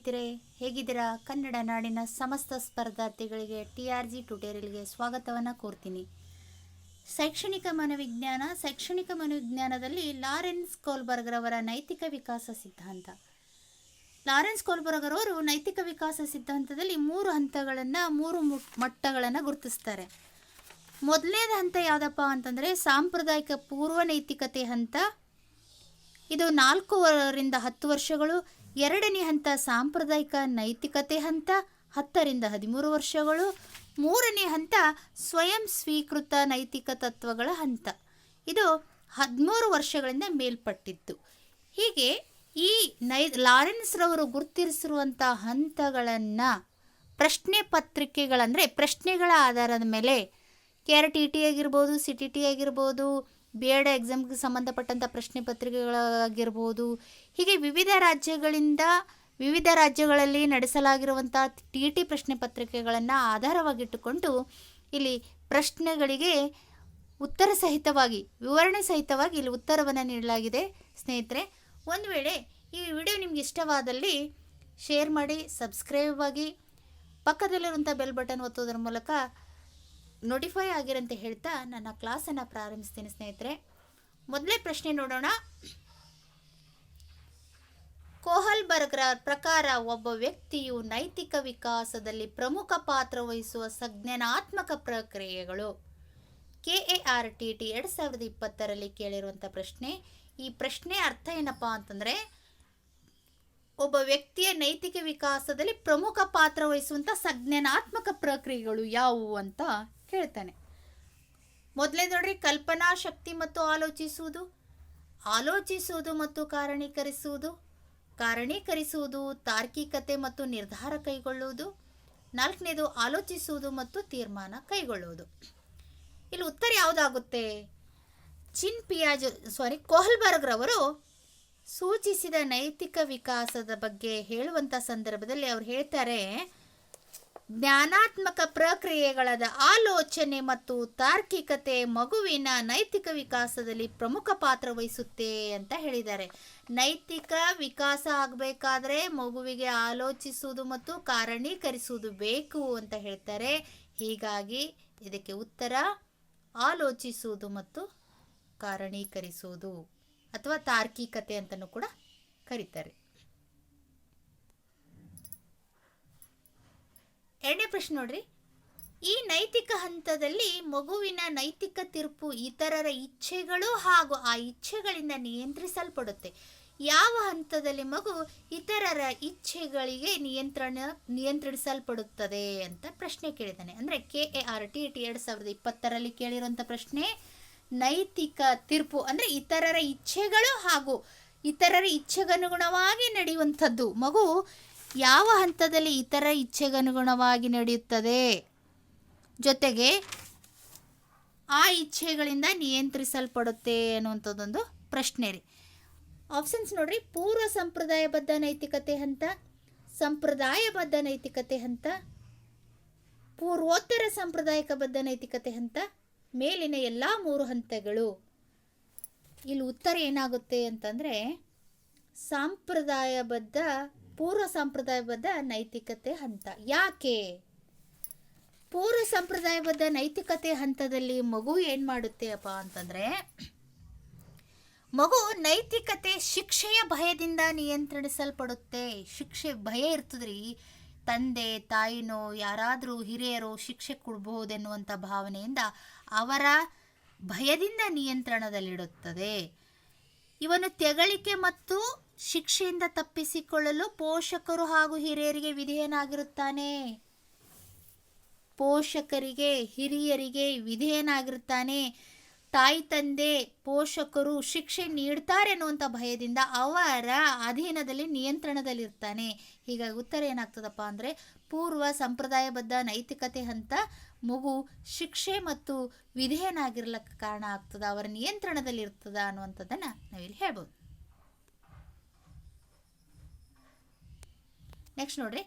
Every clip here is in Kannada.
ಸ್ನೇಹಿತರೆ, ಹೇಗಿದ್ದೀರಾ? ಕನ್ನಡ ನಾಡಿನ ಸಮಸ್ತ ಸ್ಪರ್ಧಾರ್ಥಿಗಳಿಗೆ ಟಿ ಆರ್ ಜಿ ಟ್ಯುಟೋರಿಯಲ್ಗೆ ಸ್ವಾಗತವನ್ನು ಕೋರ್ತೀನಿ. ಶೈಕ್ಷಣಿಕ ಮನೋವಿಜ್ಞಾನ, ಶೈಕ್ಷಣಿಕ ಮನೋವಿಜ್ಞಾನದಲ್ಲಿ ಲಾರೆನ್ಸ್ ಕೋಲ್ಬರ್ಗ್ರವರ ನೈತಿಕ ವಿಕಾಸ ಸಿದ್ಧಾಂತ. ಲಾರೆನ್ಸ್ ಕೋಲ್ಬರ್ಗರ್ ಅವರು ನೈತಿಕ ವಿಕಾಸ ಸಿದ್ಧಾಂತದಲ್ಲಿ ಮೂರು ಹಂತಗಳನ್ನು, ಮೂರು ಮಟ್ಟಗಳನ್ನು ಗುರುತಿಸ್ತಾರೆ. ಮೊದಲನೇದ ಹಂತ ಯಾವುದಪ್ಪ ಅಂತಂದರೆ, ಸಾಂಪ್ರದಾಯಿಕ ಪೂರ್ವ ನೈತಿಕತೆ ಹಂತ. ಇದು ನಾಲ್ಕೂವರಿಂದ ಹತ್ತು ವರ್ಷಗಳು. ಎರಡನೇ ಹಂತ ಸಾಂಪ್ರದಾಯಿಕ ನೈತಿಕತೆ ಹಂತ, ಹತ್ತರಿಂದ ಹದಿಮೂರು ವರ್ಷಗಳು. ಮೂರನೇ ಹಂತ ಸ್ವಯಂ ಸ್ವೀಕೃತ ನೈತಿಕ ತತ್ವಗಳ ಹಂತ. ಇದು ಹದಿಮೂರು ವರ್ಷಗಳಿಂದ ಮೇಲ್ಪಟ್ಟಿತ್ತು ಹೀಗೆ ಈ ನೈ ಲಾರೆನ್ಸ್ರವರು ಗುರುತಿಸಿರುವಂಥ ಹಂತಗಳನ್ನು ಪ್ರಶ್ನೆ ಪತ್ರಿಕೆಗಳಂದರೆ ಪ್ರಶ್ನೆಗಳ ಆಧಾರದ ಮೇಲೆ, ಕೆ ಆರ್ ಟಿ ಟಿ ಆಗಿರ್ಬೋದು, ಸಿ ಟಿ ಟಿ ಆಗಿರ್ಬೋದು ಬಿ ಎಡ್ ಎಕ್ಸಾಮ್ಗೆ ಸಂಬಂಧಪಟ್ಟಂಥ ಪ್ರಶ್ನೆ ಪತ್ರಿಕೆಗಳಾಗಿರ್ಬೋದು, ಹೀಗೆ ವಿವಿಧ ರಾಜ್ಯಗಳಿಂದ ವಿವಿಧ ರಾಜ್ಯಗಳಲ್ಲಿ ನಡೆಸಲಾಗಿರುವಂಥ ಟಿ ಟಿ ಪ್ರಶ್ನೆ ಪತ್ರಿಕೆಗಳನ್ನು ಆಧಾರವಾಗಿಟ್ಟುಕೊಂಡು ಇಲ್ಲಿ ಪ್ರಶ್ನೆಗಳಿಗೆ ಉತ್ತರ ಸಹಿತವಾಗಿ, ವಿವರಣೆ ಸಹಿತವಾಗಿ ಇಲ್ಲಿ ಉತ್ತರವನ್ನು ನೀಡಲಾಗಿದೆ. ಸ್ನೇಹಿತರೆ, ಒಂದು ವೇಳೆ ಈ ವಿಡಿಯೋ ನಿಮ್ಗೆ ಇಷ್ಟವಾದಲ್ಲಿ ಶೇರ್ ಮಾಡಿ ಸಬ್ಸ್ಕ್ರೈಬ್ ಆಗಿ ಪಕ್ಕದಲ್ಲಿರುವಂಥ ಬೆಲ್ ಬಟನ್ ಒತ್ತೋದ್ರ ಮೂಲಕ ನೋಟಿಫೈ ಆಗಿರಂತೆ ಹೇಳ್ತಾ ನನ್ನ ಕ್ಲಾಸನ್ನು ಪ್ರಾರಂಭಿಸ್ತೀನಿ ಸ್ನೇಹಿತರೆ. ಮೊದಲೇ ಪ್ರಶ್ನೆ ನೋಡೋಣ. ಕೋಹಲ್ ಬರ್ಗ್ರ ಪ್ರಕಾರ ಒಬ್ಬ ವ್ಯಕ್ತಿಯು ನೈತಿಕ ವಿಕಾಸದಲ್ಲಿ ಪ್ರಮುಖ ಪಾತ್ರ ವಹಿಸುವ ಸಂಜ್ಞಾನಾತ್ಮಕ ಪ್ರಕ್ರಿಯೆಗಳು. K A R T T ಎರಡು ಸಾವಿರದ ಇಪ್ಪತ್ತರಲ್ಲಿ ಕೇಳಿರುವಂಥ ಪ್ರಶ್ನೆ. ಈ ಪ್ರಶ್ನೆ ಅರ್ಥ ಏನಪ್ಪ ಅಂತಂದರೆ, ಒಬ್ಬ ವ್ಯಕ್ತಿಯ ನೈತಿಕ ವಿಕಾಸದಲ್ಲಿ ಪ್ರಮುಖ ಪಾತ್ರ ವಹಿಸುವಂಥ ಸಂಜ್ಞಾನಾತ್ಮಕ ಪ್ರಕ್ರಿಯೆಗಳು ಯಾವುವು ಅಂತ ಕೇಳ್ತಾನೆ. ಮೊದಲೇ ನೋಡ್ರಿ, ಕಲ್ಪನಾ ಶಕ್ತಿ ಮತ್ತು ಆಲೋಚಿಸುವುದು ಆಲೋಚಿಸುವುದು ಮತ್ತು ಕಾರಣೀಕರಿಸುವುದು ಕಾರಣೀಕರಿಸುವುದು, ತಾರ್ಕಿಕತೆ ಮತ್ತು ನಿರ್ಧಾರ ಕೈಗೊಳ್ಳುವುದು, ನಾಲ್ಕನೇದು ಆಲೋಚಿಸುವುದು ಮತ್ತು ತೀರ್ಮಾನ ಕೈಗೊಳ್ಳುವುದು. ಇಲ್ಲಿ ಉತ್ತರ ಯಾವುದಾಗುತ್ತೆ? ಚಿನ್ ಪಿಯಾಜ್ ಸಾರಿ ಕೋಹಲ್ಬರ್ಗ್ರವರು ಸೂಚಿಸಿದ ನೈತಿಕ ವಿಕಾಸದ ಬಗ್ಗೆ ಹೇಳುವಂಥ ಸಂದರ್ಭದಲ್ಲಿ ಅವ್ರು ಹೇಳ್ತಾರೆ ಜ್ಞಾನಾತ್ಮಕ ಪ್ರಕ್ರಿಯೆಗಳಾದ ಆಲೋಚನೆ ಮತ್ತು ತಾರ್ಕಿಕತೆ ಮಗುವಿನ ನೈತಿಕ ವಿಕಾಸದಲ್ಲಿ ಪ್ರಮುಖ ಪಾತ್ರ ವಹಿಸುತ್ತೆ ಅಂತ ಹೇಳಿದ್ದಾರೆ. ನೈತಿಕ ವಿಕಾಸ ಆಗಬೇಕಾದ್ರೆ ಮಗುವಿಗೆ ಆಲೋಚಿಸುವುದು ಮತ್ತು ಕಾರಣೀಕರಿಸುವುದು ಬೇಕು ಅಂತ ಹೇಳ್ತಾರೆ. ಹೀಗಾಗಿ ಇದಕ್ಕೆ ಉತ್ತರ ಆಲೋಚಿಸುವುದು ಮತ್ತು ಕಾರಣೀಕರಿಸುವುದು ಅಥವಾ ತಾರ್ಕಿಕತೆ ಅಂತಲೂ ಕೂಡ ಕರೀತಾರೆ. ಎರಡನೇ ಪ್ರಶ್ನೆ ನೋಡ್ರಿ. ಈ ನೈತಿಕ ಹಂತದಲ್ಲಿ ಮಗುವಿನ ನೈತಿಕ ತೀರ್ಪು ಇತರರ ಇಚ್ಛೆಗಳು ಹಾಗೂ ಆ ಇಚ್ಛೆಗಳಿಂದ ನಿಯಂತ್ರಿಸಲ್ಪಡುತ್ತೆ. ಯಾವ ಹಂತದಲ್ಲಿ ಮಗು ಇತರರ ಇಚ್ಛೆಗಳಿಗೆ ನಿಯಂತ್ರಣ, ನಿಯಂತ್ರಿಸಲ್ಪಡುತ್ತದೆ ಅಂತ ಪ್ರಶ್ನೆ ಕೇಳಿದ್ದಾನೆ. ಅಂದರೆ K A R T T ಎರಡು ಸಾವಿರದ ಇಪ್ಪತ್ತರಲ್ಲಿ ಕೇಳಿರುವಂಥ ಪ್ರಶ್ನೆ, ನೈತಿಕ ತೀರ್ಪು ಅಂದರೆ ಇತರರ ಇಚ್ಛೆಗಳು ಹಾಗೂ ಇತರರ ಇಚ್ಛೆಗನುಗುಣವಾಗಿ ನಡೆಯುವಂಥದ್ದು. ಮಗು ಯಾವ ಹಂತದಲ್ಲಿ ಇತರ ಇಚ್ಛೆಗನುಗುಣವಾಗಿ ನಡೆಯುತ್ತದೆ? ಜೊತೆಗೆ, ಆ ಇಚ್ಛೆಗಳಿಂದ ನಿಯಂತ್ರಿಸಲ್ಪಡುತ್ತೆ ಅನ್ನುವಂಥದ್ದೊಂದು ಪ್ರಶ್ನೆ ರೀ. ಆಪ್ಷನ್ಸ್ ನೋಡ್ರಿ, ಪೂರ್ವ ಸಂಪ್ರದಾಯಬದ್ಧ ನೈತಿಕತೆ ಹಂತ, ಸಂಪ್ರದಾಯಬದ್ಧ ನೈತಿಕತೆ ಹಂತ, ಪೂರ್ವೋತ್ತರ ಸಾಂಪ್ರದಾಯಿಕ ಬದ್ಧ ನೈತಿಕತೆ ಹಂತ, ಮೇಲಿನ ಎಲ್ಲ ಮೂರು ಹಂತಗಳು. ಇಲ್ಲಿ ಉತ್ತರ ಏನಾಗುತ್ತೆ ಅಂತಂದರೆ, ಸಾಂಪ್ರದಾಯಬದ್ಧ ಪೂರ್ವ ಸಂಪ್ರದಾಯಬದ್ಧ ನೈತಿಕತೆ ಹಂತ. ಯಾಕೆ? ಪೂರ್ವ ಸಂಪ್ರದಾಯಬದ್ಧ ನೈತಿಕತೆ ಹಂತದಲ್ಲಿ ಮಗು ಏನು ಮಾಡುತ್ತೆ ಅಪ್ಪ ಅಂತಂದರೆ, ಮಗು ನೈತಿಕತೆ ಶಿಕ್ಷೆಯ ಭಯದಿಂದ ನಿಯಂತ್ರಿಸಲ್ಪಡುತ್ತೆ. ಶಿಕ್ಷೆ ಭಯ ಇರ್ತದ್ರಿ. ತಂದೆ, ತಾಯಿನೋ, ಯಾರಾದರೂ ಹಿರಿಯರು ಶಿಕ್ಷೆ ಕೊಡಬಹುದೆನ್ನುವಂಥ ಭಾವನೆಯಿಂದ ಅವರ ಭಯದಿಂದ ನಿಯಂತ್ರಣದಲ್ಲಿಡುತ್ತದೆ. ಇವನು ತೆಗಳಿಕೆ ಮತ್ತು ಶಿಕ್ಷೆಯಿಂದ ತಪ್ಪಿಸಿಕೊಳ್ಳಲು ಪೋಷಕರು ಹಾಗೂ ಹಿರಿಯರಿಗೆ ವಿಧೇಯನಾಗಿರುತ್ತಾನೆ. ಪೋಷಕರಿಗೆ, ಹಿರಿಯರಿಗೆ ವಿಧೇಯನಾಗಿರುತ್ತಾನೆ. ತಾಯಿ, ತಂದೆ, ಪೋಷಕರು ಶಿಕ್ಷೆ ನೀಡ್ತಾರೆ ಅನ್ನುವಂಥ ಭಯದಿಂದ ಅವರ ಅಧೀನದಲ್ಲಿ ನಿಯಂತ್ರಣದಲ್ಲಿರ್ತಾನೆ. ಹೀಗಾಗಿ ಉತ್ತರ ಏನಾಗ್ತದಪ್ಪ ಅಂದರೆ, ಪೂರ್ವ ಸಂಪ್ರದಾಯಬದ್ಧ ನೈತಿಕತೆ ಹಂತ ಮಗು ಶಿಕ್ಷೆ ಮತ್ತು ವಿಧೇಯನಾಗಿರ್ಲಕ್ಕೆ ಕಾರಣ ಆಗ್ತದ, ಅವರ ನಿಯಂತ್ರಣದಲ್ಲಿ ಇರ್ತದ ಅನ್ನುವಂಥದ್ದನ್ನು ನಾವಿಲ್ಲಿ ಹೇಳ್ಬೋದು. ನೆಕ್ಸ್ಟ್ ನೋಡ್ರಿ.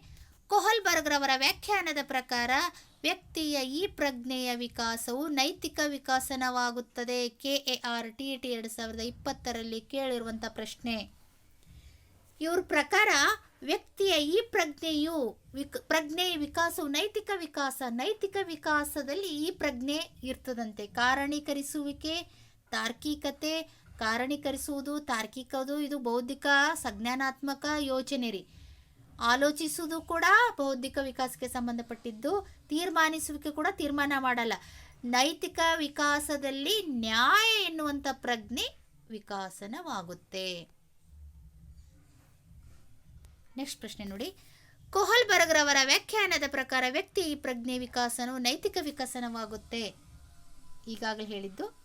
ಕೊಹಲ್ಬರ್ಗ್ರವರ ವ್ಯಾಖ್ಯಾನದ ಪ್ರಕಾರ ವ್ಯಕ್ತಿಯ ಈ ಪ್ರಜ್ಞೆಯ ವಿಕಾಸವು ನೈತಿಕ ವಿಕಾಸನವಾಗುತ್ತದೆ. K A R T T ಎರಡು ಸಾವಿರದ ಇಪ್ಪತ್ತರಲ್ಲಿ ಕೇಳಿರುವಂಥ ಪ್ರಶ್ನೆ. ಇವ್ರ ಪ್ರಕಾರ ವ್ಯಕ್ತಿಯ ಈ ಪ್ರಜ್ಞೆಯು ವಿಕ್, ಪ್ರಜ್ಞೆಯ ವಿಕಾಸವು ನೈತಿಕ ವಿಕಾಸ, ನೈತಿಕ ವಿಕಾಸದಲ್ಲಿ ಈ ಪ್ರಜ್ಞೆ ಇರ್ತದಂತೆ. ಕಾರಣೀಕರಿಸುವಿಕೆ, ತಾರ್ಕಿಕತೆ, ಕಾರಣೀಕರಿಸುವುದು, ತಾರ್ಕಿಕದು, ಇದು ಬೌದ್ಧಿಕ, ಸಂಜ್ಞಾನಾತ್ಮಕ ಯೋಚನೆ ರೀ. ಆಲೋಚಿಸುವುದು ಕೂಡ ಬೌದ್ಧಿಕ ವಿಕಾಸಕ್ಕೆ ಸಂಬಂಧಪಟ್ಟಿದ್ದು, ತೀರ್ಮಾನಿಸುವಿಕೆ ಕೂಡ ತೀರ್ಮಾನ ಮಾಡಲ್ಲ. ನೈತಿಕ ವಿಕಾಸದಲ್ಲಿ ನ್ಯಾಯ ಎನ್ನುವಂಥ ಪ್ರಜ್ಞೆ ವಿಕಾಸನವಾಗುತ್ತೆ. ನೆಕ್ಸ್ಟ್ ಪ್ರಶ್ನೆ ನೋಡಿ. ಕೊಹಲ್ ಬರಗ್ರವರ ವ್ಯಾಖ್ಯಾನದ ಪ್ರಕಾರ ವ್ಯಕ್ತಿ ಈ ಪ್ರಜ್ಞೆ ವಿಕಾಸನವು ನೈತಿಕ ವಿಕಸನವಾಗುತ್ತೆ. ಈಗಾಗಲೇ ಹೇಳಿದ್ದು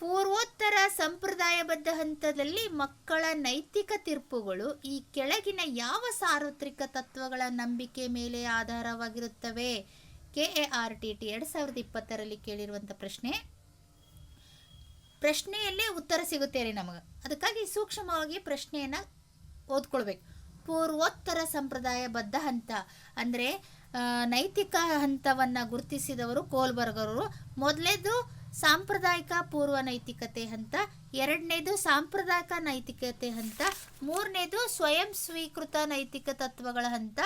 ಪೂರ್ವೋತ್ತರ ಸಂಪ್ರದಾಯಬದ್ಧ ಹಂತದಲ್ಲಿ ಮಕ್ಕಳ ನೈತಿಕ ತೀರ್ಪುಗಳು ಈ ಕೆಳಗಿನ ಯಾವ ಸಾರ್ವತ್ರಿಕ ತತ್ವಗಳ ನಂಬಿಕೆ ಮೇಲೆ ಆಧಾರವಾಗಿರುತ್ತವೆ? K A R T T ಎರಡ್ ಸಾವಿರದ ಇಪ್ಪತ್ತರಲ್ಲಿ ಕೇಳಿರುವಂಥ ಪ್ರಶ್ನೆ. ಪ್ರಶ್ನೆಯಲ್ಲೇ ಉತ್ತರ ಸಿಗುತ್ತೆ ರೀ ನಮಗೆ. ಅದಕ್ಕಾಗಿ ಸೂಕ್ಷ್ಮವಾಗಿ ಪ್ರಶ್ನೆಯನ್ನು ಓದ್ಕೊಳ್ಬೇಕು. ಪೂರ್ವೋತ್ತರ ಸಂಪ್ರದಾಯಬದ್ಧ ಹಂತ ಅಂದರೆ ನೈತಿಕ ಹಂತವನ್ನು ಗುರುತಿಸಿದವರು ಕೋಲ್ಬರ್ಗರು ಮೊದಲೇದು ಸಾಂಪ್ರದಾಯಿಕ ಪೂರ್ವ ನೈತಿಕತೆ ಹಂತ, ಎರಡನೇದು ಸಾಂಪ್ರದಾಯಿಕ ನೈತಿಕತೆ ಹಂತ, ಮೂರನೇದು ಸ್ವಯಂ ಸ್ವೀಕೃತ ನೈತಿಕ ತತ್ವಗಳ ಹಂತ.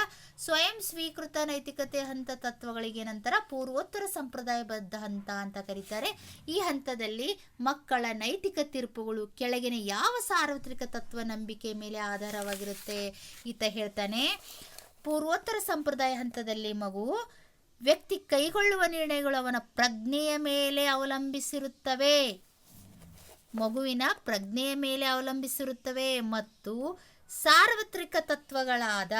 ಸ್ವಯಂ ಸ್ವೀಕೃತ ನೈತಿಕತೆ ಹಂತ ತತ್ವಗಳಿಗೆ ನಂತರ ಪೂರ್ವೋತ್ತರ ಸಂಪ್ರದಾಯಬದ್ಧ ಹಂತ ಅಂತ ಕರೀತಾರೆ. ಈ ಹಂತದಲ್ಲಿ ಮಕ್ಕಳ ನೈತಿಕ ತೀರ್ಪುಗಳು ಕೆಳಗಿನ ಯಾವ ಸಾರ್ವತ್ರಿಕ ತತ್ವ ನಂಬಿಕೆ ಮೇಲೆ ಆಧಾರವಾಗಿರುತ್ತೆ? ಈತ ಹೇಳ್ತಾನೆ, ಪೂರ್ವೋತ್ತರ ಸಂಪ್ರದಾಯ ಹಂತದಲ್ಲಿ ಮಗು ವ್ಯಕ್ತಿ ಕೈಗೊಳ್ಳುವ ನಿರ್ಣಯಗಳು ಅವನ ಪ್ರಜ್ಞೆಯ ಮೇಲೆ ಅವಲಂಬಿಸಿರುತ್ತವೆ. ಮಗುವಿನ ಪ್ರಜ್ಞೆಯ ಮೇಲೆ ಅವಲಂಬಿಸಿರುತ್ತವೆ ಮತ್ತು ಸಾರ್ವತ್ರಿಕ ತತ್ವಗಳಾದ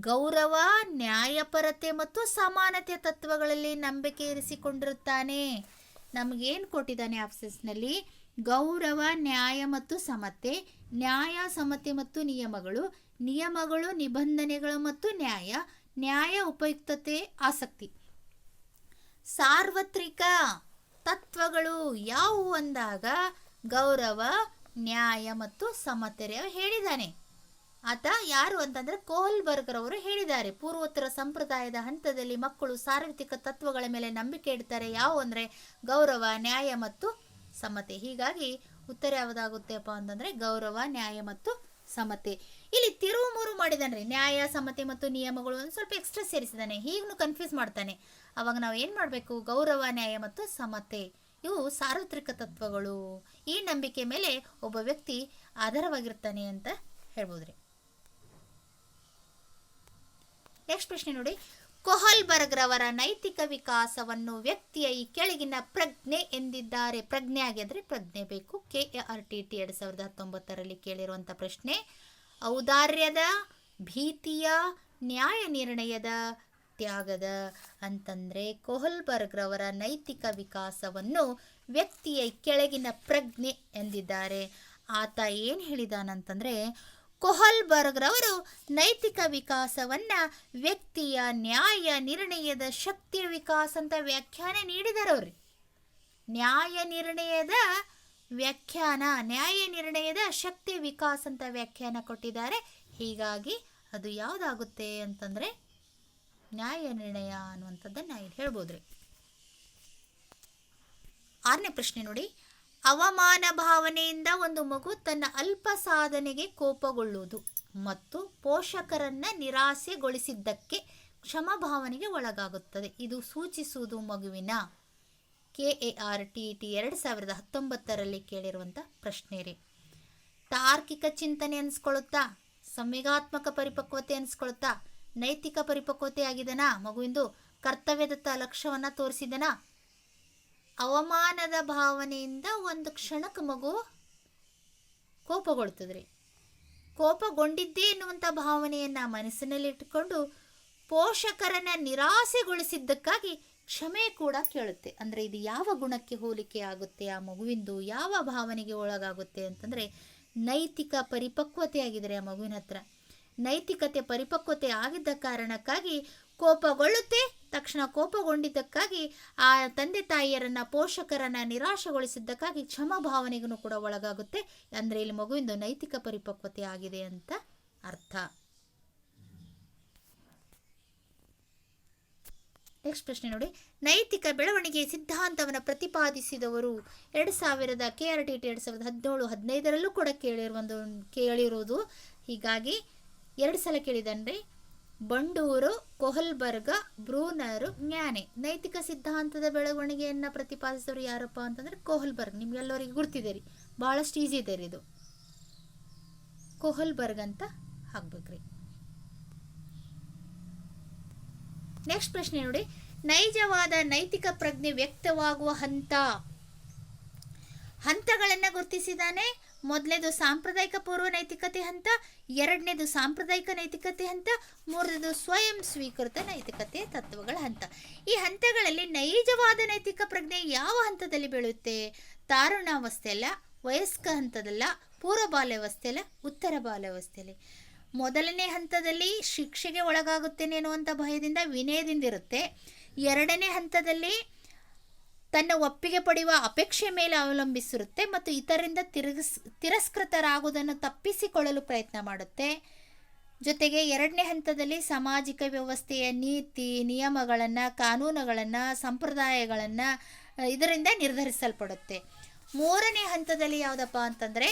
ಗೌರವ, ನ್ಯಾಯಪರತೆ ಮತ್ತು ಸಮಾನತೆ ತತ್ವಗಳಲ್ಲಿ ನಂಬಿಕೆ ಇರಿಸಿಕೊಂಡಿರುತ್ತಾನೆ. ನಮಗೇನು ಕೊಟ್ಟಿದ್ದಾನೆ ಆಫೀಸ್ನಲ್ಲಿ ಗೌರವ, ನ್ಯಾಯ ಮತ್ತು ಸಮತೆ. ನ್ಯಾಯ, ಸಮತೆ ಮತ್ತು ನಿಯಮಗಳು. ನಿಯಮಗಳು, ನಿಬಂಧನೆಗಳು ಮತ್ತು ನ್ಯಾಯ. ನ್ಯಾಯ ಉಪಯುಕ್ತತೆ ಆಸಕ್ತಿ. ಸಾರ್ವತ್ರಿಕ ತತ್ವಗಳು ಯಾವುವು ಅಂದಾಗ ಗೌರವ, ನ್ಯಾಯ ಮತ್ತು ಸಮತೆರೆ ಹೇಳಿದ್ದಾನೆ. ಆತ ಯಾರು ಅಂತಂದ್ರೆ ಕೋಹಲ್ಬರ್ಗರ್ ಅವರು ಹೇಳಿದ್ದಾರೆ. ಪೂರ್ವೋತ್ತರ ಸಂಪ್ರದಾಯದ ಹಂತದಲ್ಲಿ ಮಕ್ಕಳು ಸಾರ್ವತ್ರಿಕ ತತ್ವಗಳ ಮೇಲೆ ನಂಬಿಕೆ ಇಡ್ತಾರೆ. ಯಾವು ಅಂದರೆ ಗೌರವ, ನ್ಯಾಯ ಮತ್ತು ಸಮತೆ ಹೀಗಾಗಿ ಉತ್ತರ ಯಾವುದಾಗುತ್ತೆಪ್ಪ ಅಂತಂದ್ರೆ ಗೌರವ, ನ್ಯಾಯ ಮತ್ತು ಸಮತೆ ಇಲ್ಲಿ ತಿರುವು ಮೂರು ಮಾಡಿದಾನೆ ರೀ ನ್ಯಾಯ ಸಮತೆ ಮತ್ತು ನಿಯಮಗಳು ಒಂದು ಸ್ವಲ್ಪ ಎಕ್ಸ್ಟ್ರಾ ಸೇರಿಸಿದಾನೆ. ಹೀಗೂ ಕನ್ಫ್ಯೂಸ್ ಮಾಡ್ತಾನೆ. ಅವಾಗ ನಾವು ಏನು ಮಾಡಬೇಕು? ಗೌರವ, ನ್ಯಾಯ ಮತ್ತು ಸಮತೆ ಇವು ಸಾರ್ವತ್ರಿಕ ತತ್ವಗಳು. ಈ ನಂಬಿಕೆ ಮೇಲೆ ಒಬ್ಬ ವ್ಯಕ್ತಿ ಆಧಾರವಾಗಿರ್ತಾನೆ ಅಂತ ಹೇಳ್ಬೋದ್ರಿ. ನೆಕ್ಸ್ಟ್ ಪ್ರಶ್ನೆ ನೋಡಿ. ಕೊಹಲ್ಬರ್ಗ್ರವರ ನೈತಿಕ ವಿಕಾಸವನ್ನು ವ್ಯಕ್ತಿಯ ಈ ಕೆಳಗಿನ ಪ್ರಜ್ಞೆ ಎಂದಿದ್ದಾರೆ. ಪ್ರಜ್ಞೆ ಆಗಿದ್ರೆ ಪ್ರಜ್ಞೆ ಬೇಕು. ಕೆ ಆರ್ ಟಿ ಟಿ ಎರಡ್ ಸಾವಿರದ ಹತ್ತೊಂಬತ್ತರಲ್ಲಿ ಕೇಳಿರುವಂಥ ಪ್ರಶ್ನೆ. ಔದಾರ್ಯದ ಭೀತಿಯ ನ್ಯಾಯ ನಿರ್ಣಯದ ತ್ಯಾಗದ ಅಂತಂದರೆ ಕೊಹಲ್ಬರ್ಗ್ರವರ ನೈತಿಕ ವಿಕಾಸವನ್ನು ವ್ಯಕ್ತಿಯ ಕೆಳಗಿನ ಪ್ರಜ್ಞೆ ಎಂದಿದ್ದಾರೆ. ಆತ ಏನು ಹೇಳಿದಾನಂತಂದರೆ, ಕೊಹಲ್ಬರ್ಗ್ರವರು ನೈತಿಕ ವಿಕಾಸವನ್ನ ವ್ಯಕ್ತಿಯ ನ್ಯಾಯ ನಿರ್ಣಯದ ಶಕ್ತಿಯ ವಿಕಾಸ ಅಂತ ವ್ಯಾಖ್ಯಾನ ನೀಡಿದಾರವ್ರಿ. ನ್ಯಾಯ ನಿರ್ಣಯದ ವ್ಯಾಖ್ಯಾನ, ನ್ಯಾಯ ನಿರ್ಣಯದ ಶಕ್ತಿ ವಿಕಾಸ ಅಂತ ವ್ಯಾಖ್ಯಾನ ಕೊಟ್ಟಿದ್ದಾರೆ. ಹೀಗಾಗಿ ಅದು ಯಾವುದಾಗುತ್ತೆ ಅಂತಂದರೆ ನ್ಯಾಯ ನಿರ್ಣಯ ಅನ್ನುವಂಥದ್ದನ್ನು ಇಲ್ಲಿ ಹೇಳ್ಬೋದ್ರಿ. ಆರನೇ ಪ್ರಶ್ನೆ ನೋಡಿ. ಅವಮಾನ ಭಾವನೆಯಿಂದ ಒಂದು ಮಗು ತನ್ನ ಅಲ್ಪ ಸಾಧನೆಗೆ ಕೋಪಗೊಳ್ಳುವುದು ಮತ್ತು ಪೋಷಕರನ್ನ ನಿರಾಸೆಗೊಳಿಸಿದ್ದಕ್ಕೆ ಕ್ಷಮ ಭಾವನೆಗೆ ಒಳಗಾಗುತ್ತದೆ. ಇದು ಸೂಚಿಸುವುದು ಮಗುವಿನ K A R T T ಎರಡು ಸಾವಿರದ ಹತ್ತೊಂಬತ್ತರಲ್ಲಿ ಕೇಳಿರುವಂಥ ಪ್ರಶ್ನೆ ರೀ. ತಾರ್ಕಿಕ ಚಿಂತನೆ ಅನಿಸ್ಕೊಳ್ಳುತ್ತಾ? ಸಂವಿಗಾತ್ಮಕ ಪರಿಪಕ್ವತೆ ಅನಿಸ್ಕೊಳ್ಳುತ್ತಾ? ನೈತಿಕ ಪರಿಪಕ್ವತೆ ಆಗಿದನಾ? ಮಗುವಿಂದು ಕರ್ತವ್ಯದತ್ತ ಲಕ್ಷ್ಯವನ್ನು ತೋರಿಸಿದನಾ? ಅವಮಾನದ ಭಾವನೆಯಿಂದ ಒಂದು ಕ್ಷಣಕ್ಕೆ ಮಗು ಕೋಪಗೊಳ್ತದ್ರಿ. ಕೋಪಗೊಂಡಿದ್ದೇ ಎನ್ನುವಂಥ ಭಾವನೆಯನ್ನು ಮನಸ್ಸಿನಲ್ಲಿಟ್ಟುಕೊಂಡು ಪೋಷಕರನ್ನ ನಿರಾಸೆಗೊಳಿಸಿದ್ದಕ್ಕಾಗಿ ಕ್ಷಮೆ ಕೂಡ ಕೇಳುತ್ತೆ. ಅಂದರೆ ಇದು ಯಾವ ಗುಣಕ್ಕೆ ಹೋಲಿಕೆ ಆಗುತ್ತೆ, ಆ ಮಗುವಿಂದು ಯಾವ ಭಾವನೆಗೆ ಒಳಗಾಗುತ್ತೆ ಅಂತಂದರೆ ನೈತಿಕ ಪರಿಪಕ್ವತೆ ಆಗಿದ್ರೆ ಆ ಮಗುವಿನ ಹತ್ರ. ನೈತಿಕತೆ ಪರಿಪಕ್ವತೆ ಆಗಿದ್ದ ಕಾರಣಕ್ಕಾಗಿ ಕೋಪಗೊಳ್ಳುತ್ತೆ, ತಕ್ಷಣ ಕೋಪಗೊಂಡಿದ್ದಕ್ಕಾಗಿ ಆ ತಂದೆ ತಾಯಿಯರನ್ನ, ಪೋಷಕರನ್ನ ನಿರಾಶೆಗೊಳಿಸಿದ್ದಕ್ಕಾಗಿ ಕ್ಷಮ ಭಾವನೆಗೂ ಕೂಡ ಒಳಗಾಗುತ್ತೆ. ಅಂದರೆ ಇಲ್ಲಿ ಮಗುವಿಂದು ನೈತಿಕ ಪರಿಪಕ್ವತೆ ಆಗಿದೆ ಅಂತ ಅರ್ಥ. ನೆಕ್ಸ್ಟ್ ಪ್ರಶ್ನೆ ನೋಡಿ. ನೈತಿಕ ಬೆಳವಣಿಗೆ ಸಿದ್ಧಾಂತವನ್ನು ಪ್ರತಿಪಾದಿಸಿದವರು ಎರಡು ಸಾವಿರದ, ಕೆ ಆರ್ ಟಿ ಟಿ ಎರಡು ಸಾವಿರದ ಹದಿನೇಳು, ಹದಿನೈದರಲ್ಲೂ ಕೂಡ ಕೇಳಿರುವ ಒಂದು ಕೇಳಿರೋದು. ಹೀಗಾಗಿ ಎರಡು ಸಲ ಕೇಳಿದನ್ರಿ. ಬಂಡೂರು, ಕೊಹಲ್ಬರ್ಗ, ಬ್ರೂನರು, ಜ್ಞಾನೆ. ನೈತಿಕ ಸಿದ್ಧಾಂತದ ಬೆಳವಣಿಗೆಯನ್ನು ಪ್ರತಿಪಾದಿಸಿದವರು ಯಾರಪ್ಪ ಅಂತಂದ್ರೆ ಕೊಹಲ್ಬರ್ಗ್. ನಿಮ್ಗೆಲ್ಲರಿಗೆ ಗುರ್ತಿದೆ ರೀ. ಭಾಳಷ್ಟು ಈಸಿ ಇದೆ ರೀ ಇದು. ಕೊಹಲ್ಬರ್ಗ್ ಅಂತ ಹಾಕ್ಬೇಕ್ರಿ. ನೆಕ್ಸ್ಟ್ ಪ್ರಶ್ನೆ ನೋಡಿ. ನೈಜವಾದ ನೈತಿಕ ಪ್ರಜ್ಞೆ ವ್ಯಕ್ತವಾಗುವ ಹಂತ. ಹಂತಗಳನ್ನು ಗುರುತಿಸಿದಾನೆ ಮೊದಲನೇದು ಸಾಂಪ್ರದಾಯಿಕ ಪೂರ್ವ ನೈತಿಕತೆ ಹಂತ, ಎರಡನೇದು ಸಾಂಪ್ರದಾಯಿಕ ನೈತಿಕತೆ ಹಂತ, ಮೂರನೇದು ಸ್ವಯಂ ಸ್ವೀಕೃತ ನೈತಿಕತೆ ತತ್ವಗಳ ಹಂತ. ಈ ಹಂತಗಳಲ್ಲಿ ನೈಜವಾದ ನೈತಿಕ ಪ್ರಜ್ಞೆ ಯಾವ ಹಂತದಲ್ಲಿ ಬೀಳುತ್ತೆ? ತಾರುಣಾವಸ್ಥೆಯಲ್ಲ ವಯಸ್ಕ ಹಂತದಲ್ಲ, ಪೂರ್ವ ಬಾಲ್ಯಾವಸ್ಥೆಯಲ್ಲ ಉತ್ತರ ಬಾಲ್ಯಾವಸ್ಥೆಯಲ್ಲಿ. ಮೊದಲನೇ ಹಂತದಲ್ಲಿ ಶಿಕ್ಷೆಗೆ ಒಳಗಾಗುತ್ತೇನೆ ಅನ್ನುವಂಥ ಭಯದಿಂದ ವಿನಯದಿಂದ ಇರುತ್ತೆ ಎರಡನೇ ಹಂತದಲ್ಲಿ ತನ್ನ ಒಪ್ಪಿಗೆ ಪಡೆಯುವ ಅಪೇಕ್ಷೆ ಮೇಲೆ ಅವಲಂಬಿಸಿರುತ್ತೆ ಮತ್ತು ಇತರರಿಂದ ತಿರುಗಿಸ್, ತಿರಸ್ಕೃತರಾಗುವುದನ್ನು ತಪ್ಪಿಸಿಕೊಳ್ಳಲು ಪ್ರಯತ್ನ ಮಾಡುತ್ತೆ. ಜೊತೆಗೆ ಎರಡನೇ ಹಂತದಲ್ಲಿ ಸಾಮಾಜಿಕ ವ್ಯವಸ್ಥೆಯ ನೀತಿ, ನಿಯಮಗಳನ್ನು, ಕಾನೂನುಗಳನ್ನು, ಸಂಪ್ರದಾಯಗಳನ್ನು ಇದರಿಂದ ನಿರ್ಧರಿಸಲ್ಪಡುತ್ತೆ. ಮೂರನೇ ಹಂತದಲ್ಲಿ ಯಾವುದಪ್ಪ ಅಂತಂದರೆ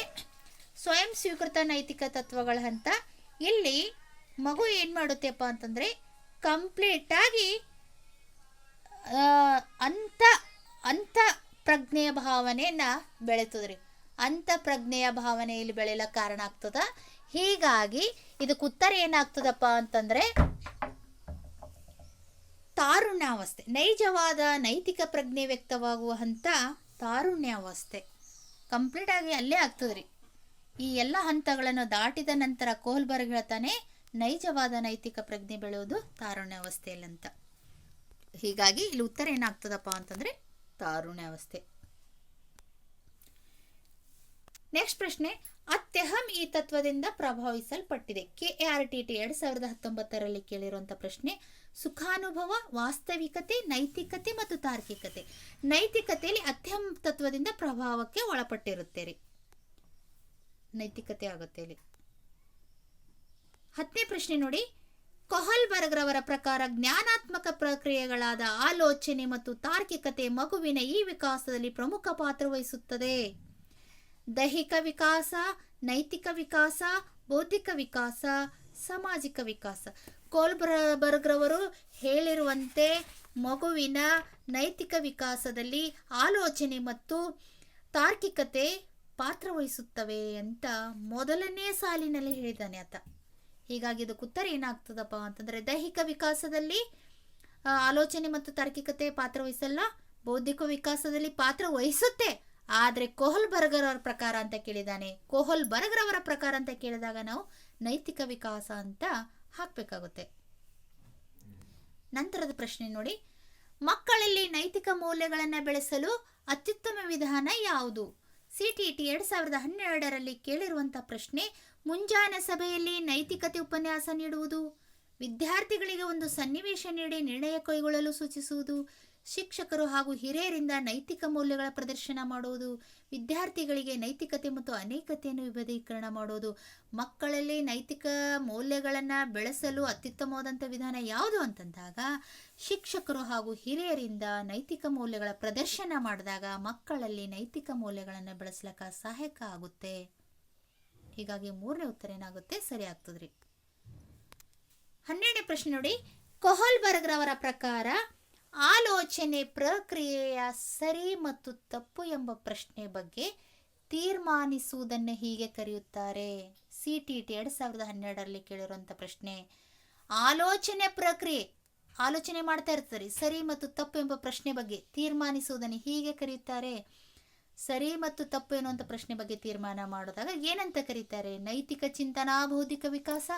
ಸ್ವಯಂ ಸ್ವೀಕೃತ ನೈತಿಕ ತತ್ವಗಳ ಹಂತ. ಇಲ್ಲಿ ಮಗು ಏನು ಮಾಡುತ್ತೆಪ್ಪ ಅಂತಂದರೆ ಕಂಪ್ಲೀಟಾಗಿ ಅಂತ ಅಂಥ ಪ್ರಜ್ಞೆಯ ಭಾವನೆಯನ್ನು ಬೆಳೆತದ್ರಿ ಅಂತ ಪ್ರಜ್ಞೆಯ ಭಾವನೆಯಲ್ಲಿ ಬೆಳೆಯಲ ಕಾರಣ ಆಗ್ತದ. ಹೀಗಾಗಿ ಇದಕ್ಕೆ ಉತ್ತರ ಏನಾಗ್ತದಪ್ಪ ಅಂತಂದರೆ, ತಾರುಣ್ಯಾವಸ್ಥೆ, ನೈಜವಾದ ನೈತಿಕ ಪ್ರಜ್ಞೆ ವ್ಯಕ್ತವಾಗುವ ಹಂತ ತಾರುಣ್ಯಾವಸ್ಥೆ. ಕಂಪ್ಲೀಟಾಗಿ ಅಲ್ಲೇ ಆಗ್ತದ್ರಿ. ಈ ಎಲ್ಲ ಹಂತಗಳನ್ನು ದಾಟಿದ ನಂತರ ಕೋಲ್ಬರ್ಗ್ ಹೇಳ್ತಾನೆ, ನೈಜವಾದ ನೈತಿಕ ಪ್ರಜ್ಞೆ ಬೆಳೆಯೋದು ತಾರುಣ್ಯಾವಸ್ಥೆಯಲ್ಲಂತ. ಹೀಗಾಗಿ ಇಲ್ಲಿ ಉತ್ತರ ಏನಾಗ್ತದಪ್ಪ ಅಂತಂದ್ರೆ ತಾರುಣ್ಯಾವಸ್ಥೆ. ನೆಕ್ಸ್ಟ್ ಪ್ರಶ್ನೆ, ಅತ್ಯಹಂ ಈ ತತ್ವದಿಂದ ಪ್ರಭಾವಿಸಲ್ಪಟ್ಟಿದೆ. ಕೆ ಆರ್ ಟಿ ಟಿ ಎರಡ್ ಸಾವಿರದ ಹತ್ತೊಂಬತ್ತರಲ್ಲಿ ಕೇಳಿರುವಂಥ ಪ್ರಶ್ನೆ, ಸುಖಾನುಭವ, ವಾಸ್ತವಿಕತೆ, ನೈತಿಕತೆ ಮತ್ತು ತಾರ್ಕಿಕತೆ. ನೈತಿಕತೆಯಲ್ಲಿ ಅತ್ಯಹಂ ತತ್ವದಿಂದ ಪ್ರಭಾವಕ್ಕೆ ಒಳಪಟ್ಟಿರುತ್ತೆ ರೀ ನೈತಿಕತೆ ಆಗುತ್ತೆ ಇಲ್ಲಿ. ಹತ್ತನೇ ಪ್ರಶ್ನೆ ನೋಡಿ. ಕೊಹಲ್ಬರ್ಗ್ರವರ ಪ್ರಕಾರ ಜ್ಞಾನಾತ್ಮಕ ಪ್ರಕ್ರಿಯೆಗಳಾದ ಆಲೋಚನೆ ಮತ್ತು ತಾರ್ಕಿಕತೆ ಮಗುವಿನ ಈ ವಿಕಾಸದಲ್ಲಿ ಪ್ರಮುಖ ಪಾತ್ರ ವಹಿಸುತ್ತದೆ. ದೈಹಿಕ ವಿಕಾಸ, ನೈತಿಕ ವಿಕಾಸ, ಬೌದ್ಧಿಕ ವಿಕಾಸ, ಸಾಮಾಜಿಕ ವಿಕಾಸ. ಕೋಲ್ಬರ್ಗ್ರವರು ಹೇಳಿರುವಂತೆ ಮಗುವಿನ ನೈತಿಕ ವಿಕಾಸದಲ್ಲಿ ಆಲೋಚನೆ ಮತ್ತು ತಾರ್ಕಿಕತೆ ಪಾತ್ರ ವಹಿಸುತ್ತವೆ ಅಂತ ಮೊದಲನೇ ಸಾಲಿನಲ್ಲಿ ಹೇಳಿದ್ದಾನೆ ಆತ. ಹೀಗಾಗಿ ಉತ್ತರ ಏನಾಗ್ತದಪ್ಪ ಅಂತಂದರೆ ದೈಹಿಕ ವಿಕಾಸದಲ್ಲಿ ಆಲೋಚನೆ ಮತ್ತು ತಾರ್ಕಿಕತೆ ಪಾತ್ರ ವಹಿಸಲ್ಲ ಬೌದ್ಧಿಕ ವಿಕಾಸದಲ್ಲಿ ಪಾತ್ರ ವಹಿಸುತ್ತೆ ಆದರೆ ಕೋಹಲ್ ಬರ್ಗರ್ ಅವರ ಪ್ರಕಾರ ಅಂತ ಕೇಳಿದಾನೆ ಕೋಹಲ್ ಬರ್ಗರ್ ಅವರ ಪ್ರಕಾರ ಅಂತ ಕೇಳಿದಾಗ ನಾವು ನೈತಿಕ ವಿಕಾಸ ಅಂತ ಹಾಕಬೇಕಾಗುತ್ತೆ. ನಂತರದ ಪ್ರಶ್ನೆ ನೋಡಿ. ಮಕ್ಕಳಲ್ಲಿ ನೈತಿಕ ಮೌಲ್ಯಗಳನ್ನು ಬೆಳೆಸಲು ಅತ್ಯುತ್ತಮ ವಿಧಾನ ಯಾವುದು? ಸಿ ಎರಡ್ ಟಿ ಎರಡು ಸಾವಿರದ ಹನ್ನೆರಡರಲ್ಲಿ ಕೇಳಿರುವಂಥ ಪ್ರಶ್ನೆ, ಮುಂಜಾನೆ ಸಭೆಯಲ್ಲಿ ನೈತಿಕತೆ ಉಪನ್ಯಾಸ ನೀಡುವುದು, ವಿದ್ಯಾರ್ಥಿಗಳಿಗೆ ಒಂದು ಸನ್ನಿವೇಶ ನೀಡಿ ನಿರ್ಣಯ ಕೈಗೊಳ್ಳಲು ಸೂಚಿಸುವುದು ಶಿಕ್ಷಕರು ಹಾಗೂ ಹಿರಿಯರಿಂದ ನೈತಿಕ ಮೌಲ್ಯಗಳ ಪ್ರದರ್ಶನ ಮಾಡುವುದು, ವಿದ್ಯಾರ್ಥಿಗಳಿಗೆ ನೈತಿಕತೆ ಮತ್ತು ಅನೇಕತೆಯನ್ನು ವಿಭದೀಕರಣ ಮಾಡುವುದು. ಮಕ್ಕಳಲ್ಲಿ ನೈತಿಕ ಮೌಲ್ಯಗಳನ್ನು ಬೆಳೆಸಲು ಅತ್ಯುತ್ತಮವಾದಂಥ ವಿಧಾನ ಯಾವುದು ಅಂತಂದಾಗ, ಶಿಕ್ಷಕರು ಹಾಗೂ ಹಿರಿಯರಿಂದ ನೈತಿಕ ಮೌಲ್ಯಗಳ ಪ್ರದರ್ಶನ ಮಾಡಿದಾಗ ಮಕ್ಕಳಲ್ಲಿ ನೈತಿಕ ಮೌಲ್ಯಗಳನ್ನು ಬೆಳೆಸ್ಲಿಕ್ಕೆ ಸಹಾಯಕ ಆಗುತ್ತೆ. ಹೀಗಾಗಿ ಮೂರನೇ ಉತ್ತರ ಏನಾಗುತ್ತೆ? ಸರಿ ಆಗ್ತದ್ರಿ. ಹನ್ನೆರಡನೇ ಪ್ರಶ್ನೆ ನೋಡಿ. ಕೊಹಲ್ಬರ್ಗ್ರವರ ಪ್ರಕಾರ ಆಲೋಚನೆ ಪ್ರಕ್ರಿಯೆಯ ಸರಿ ಮತ್ತು ತಪ್ಪು ಎಂಬ ಪ್ರಶ್ನೆ ಬಗ್ಗೆ ತೀರ್ಮಾನಿಸುವುದನ್ನು ಹೀಗೆ ಕರೆಯುತ್ತಾರೆ. ಸಿ ಟಿ ಟಿ ಎರಡು ಸಾವಿರದ ಹನ್ನೆರಡರಲ್ಲಿ ಕೇಳಿರುವಂಥ ಪ್ರಶ್ನೆ, ಆಲೋಚನೆ ಪ್ರಕ್ರಿಯೆ, ಆಲೋಚನೆ ಮಾಡ್ತಾ ಇರ್ತಾರೆ, ಸರಿ ಮತ್ತು ತಪ್ಪು ಎಂಬ ಪ್ರಶ್ನೆ ಬಗ್ಗೆ ತೀರ್ಮಾನಿಸುವುದನ್ನು ಹೀಗೆ ಕರೆಯುತ್ತಾರೆ. ಸರಿ ಮತ್ತು ತಪ್ಪು ಎನ್ನುವಂಥ ಪ್ರಶ್ನೆ ಬಗ್ಗೆ ತೀರ್ಮಾನ ಮಾಡಿದಾಗ ಏನಂತ ಕರೀತಾರೆ? ನೈತಿಕ ಚಿಂತನಾ, ಬೌದ್ಧಿಕ ವಿಕಾಸ,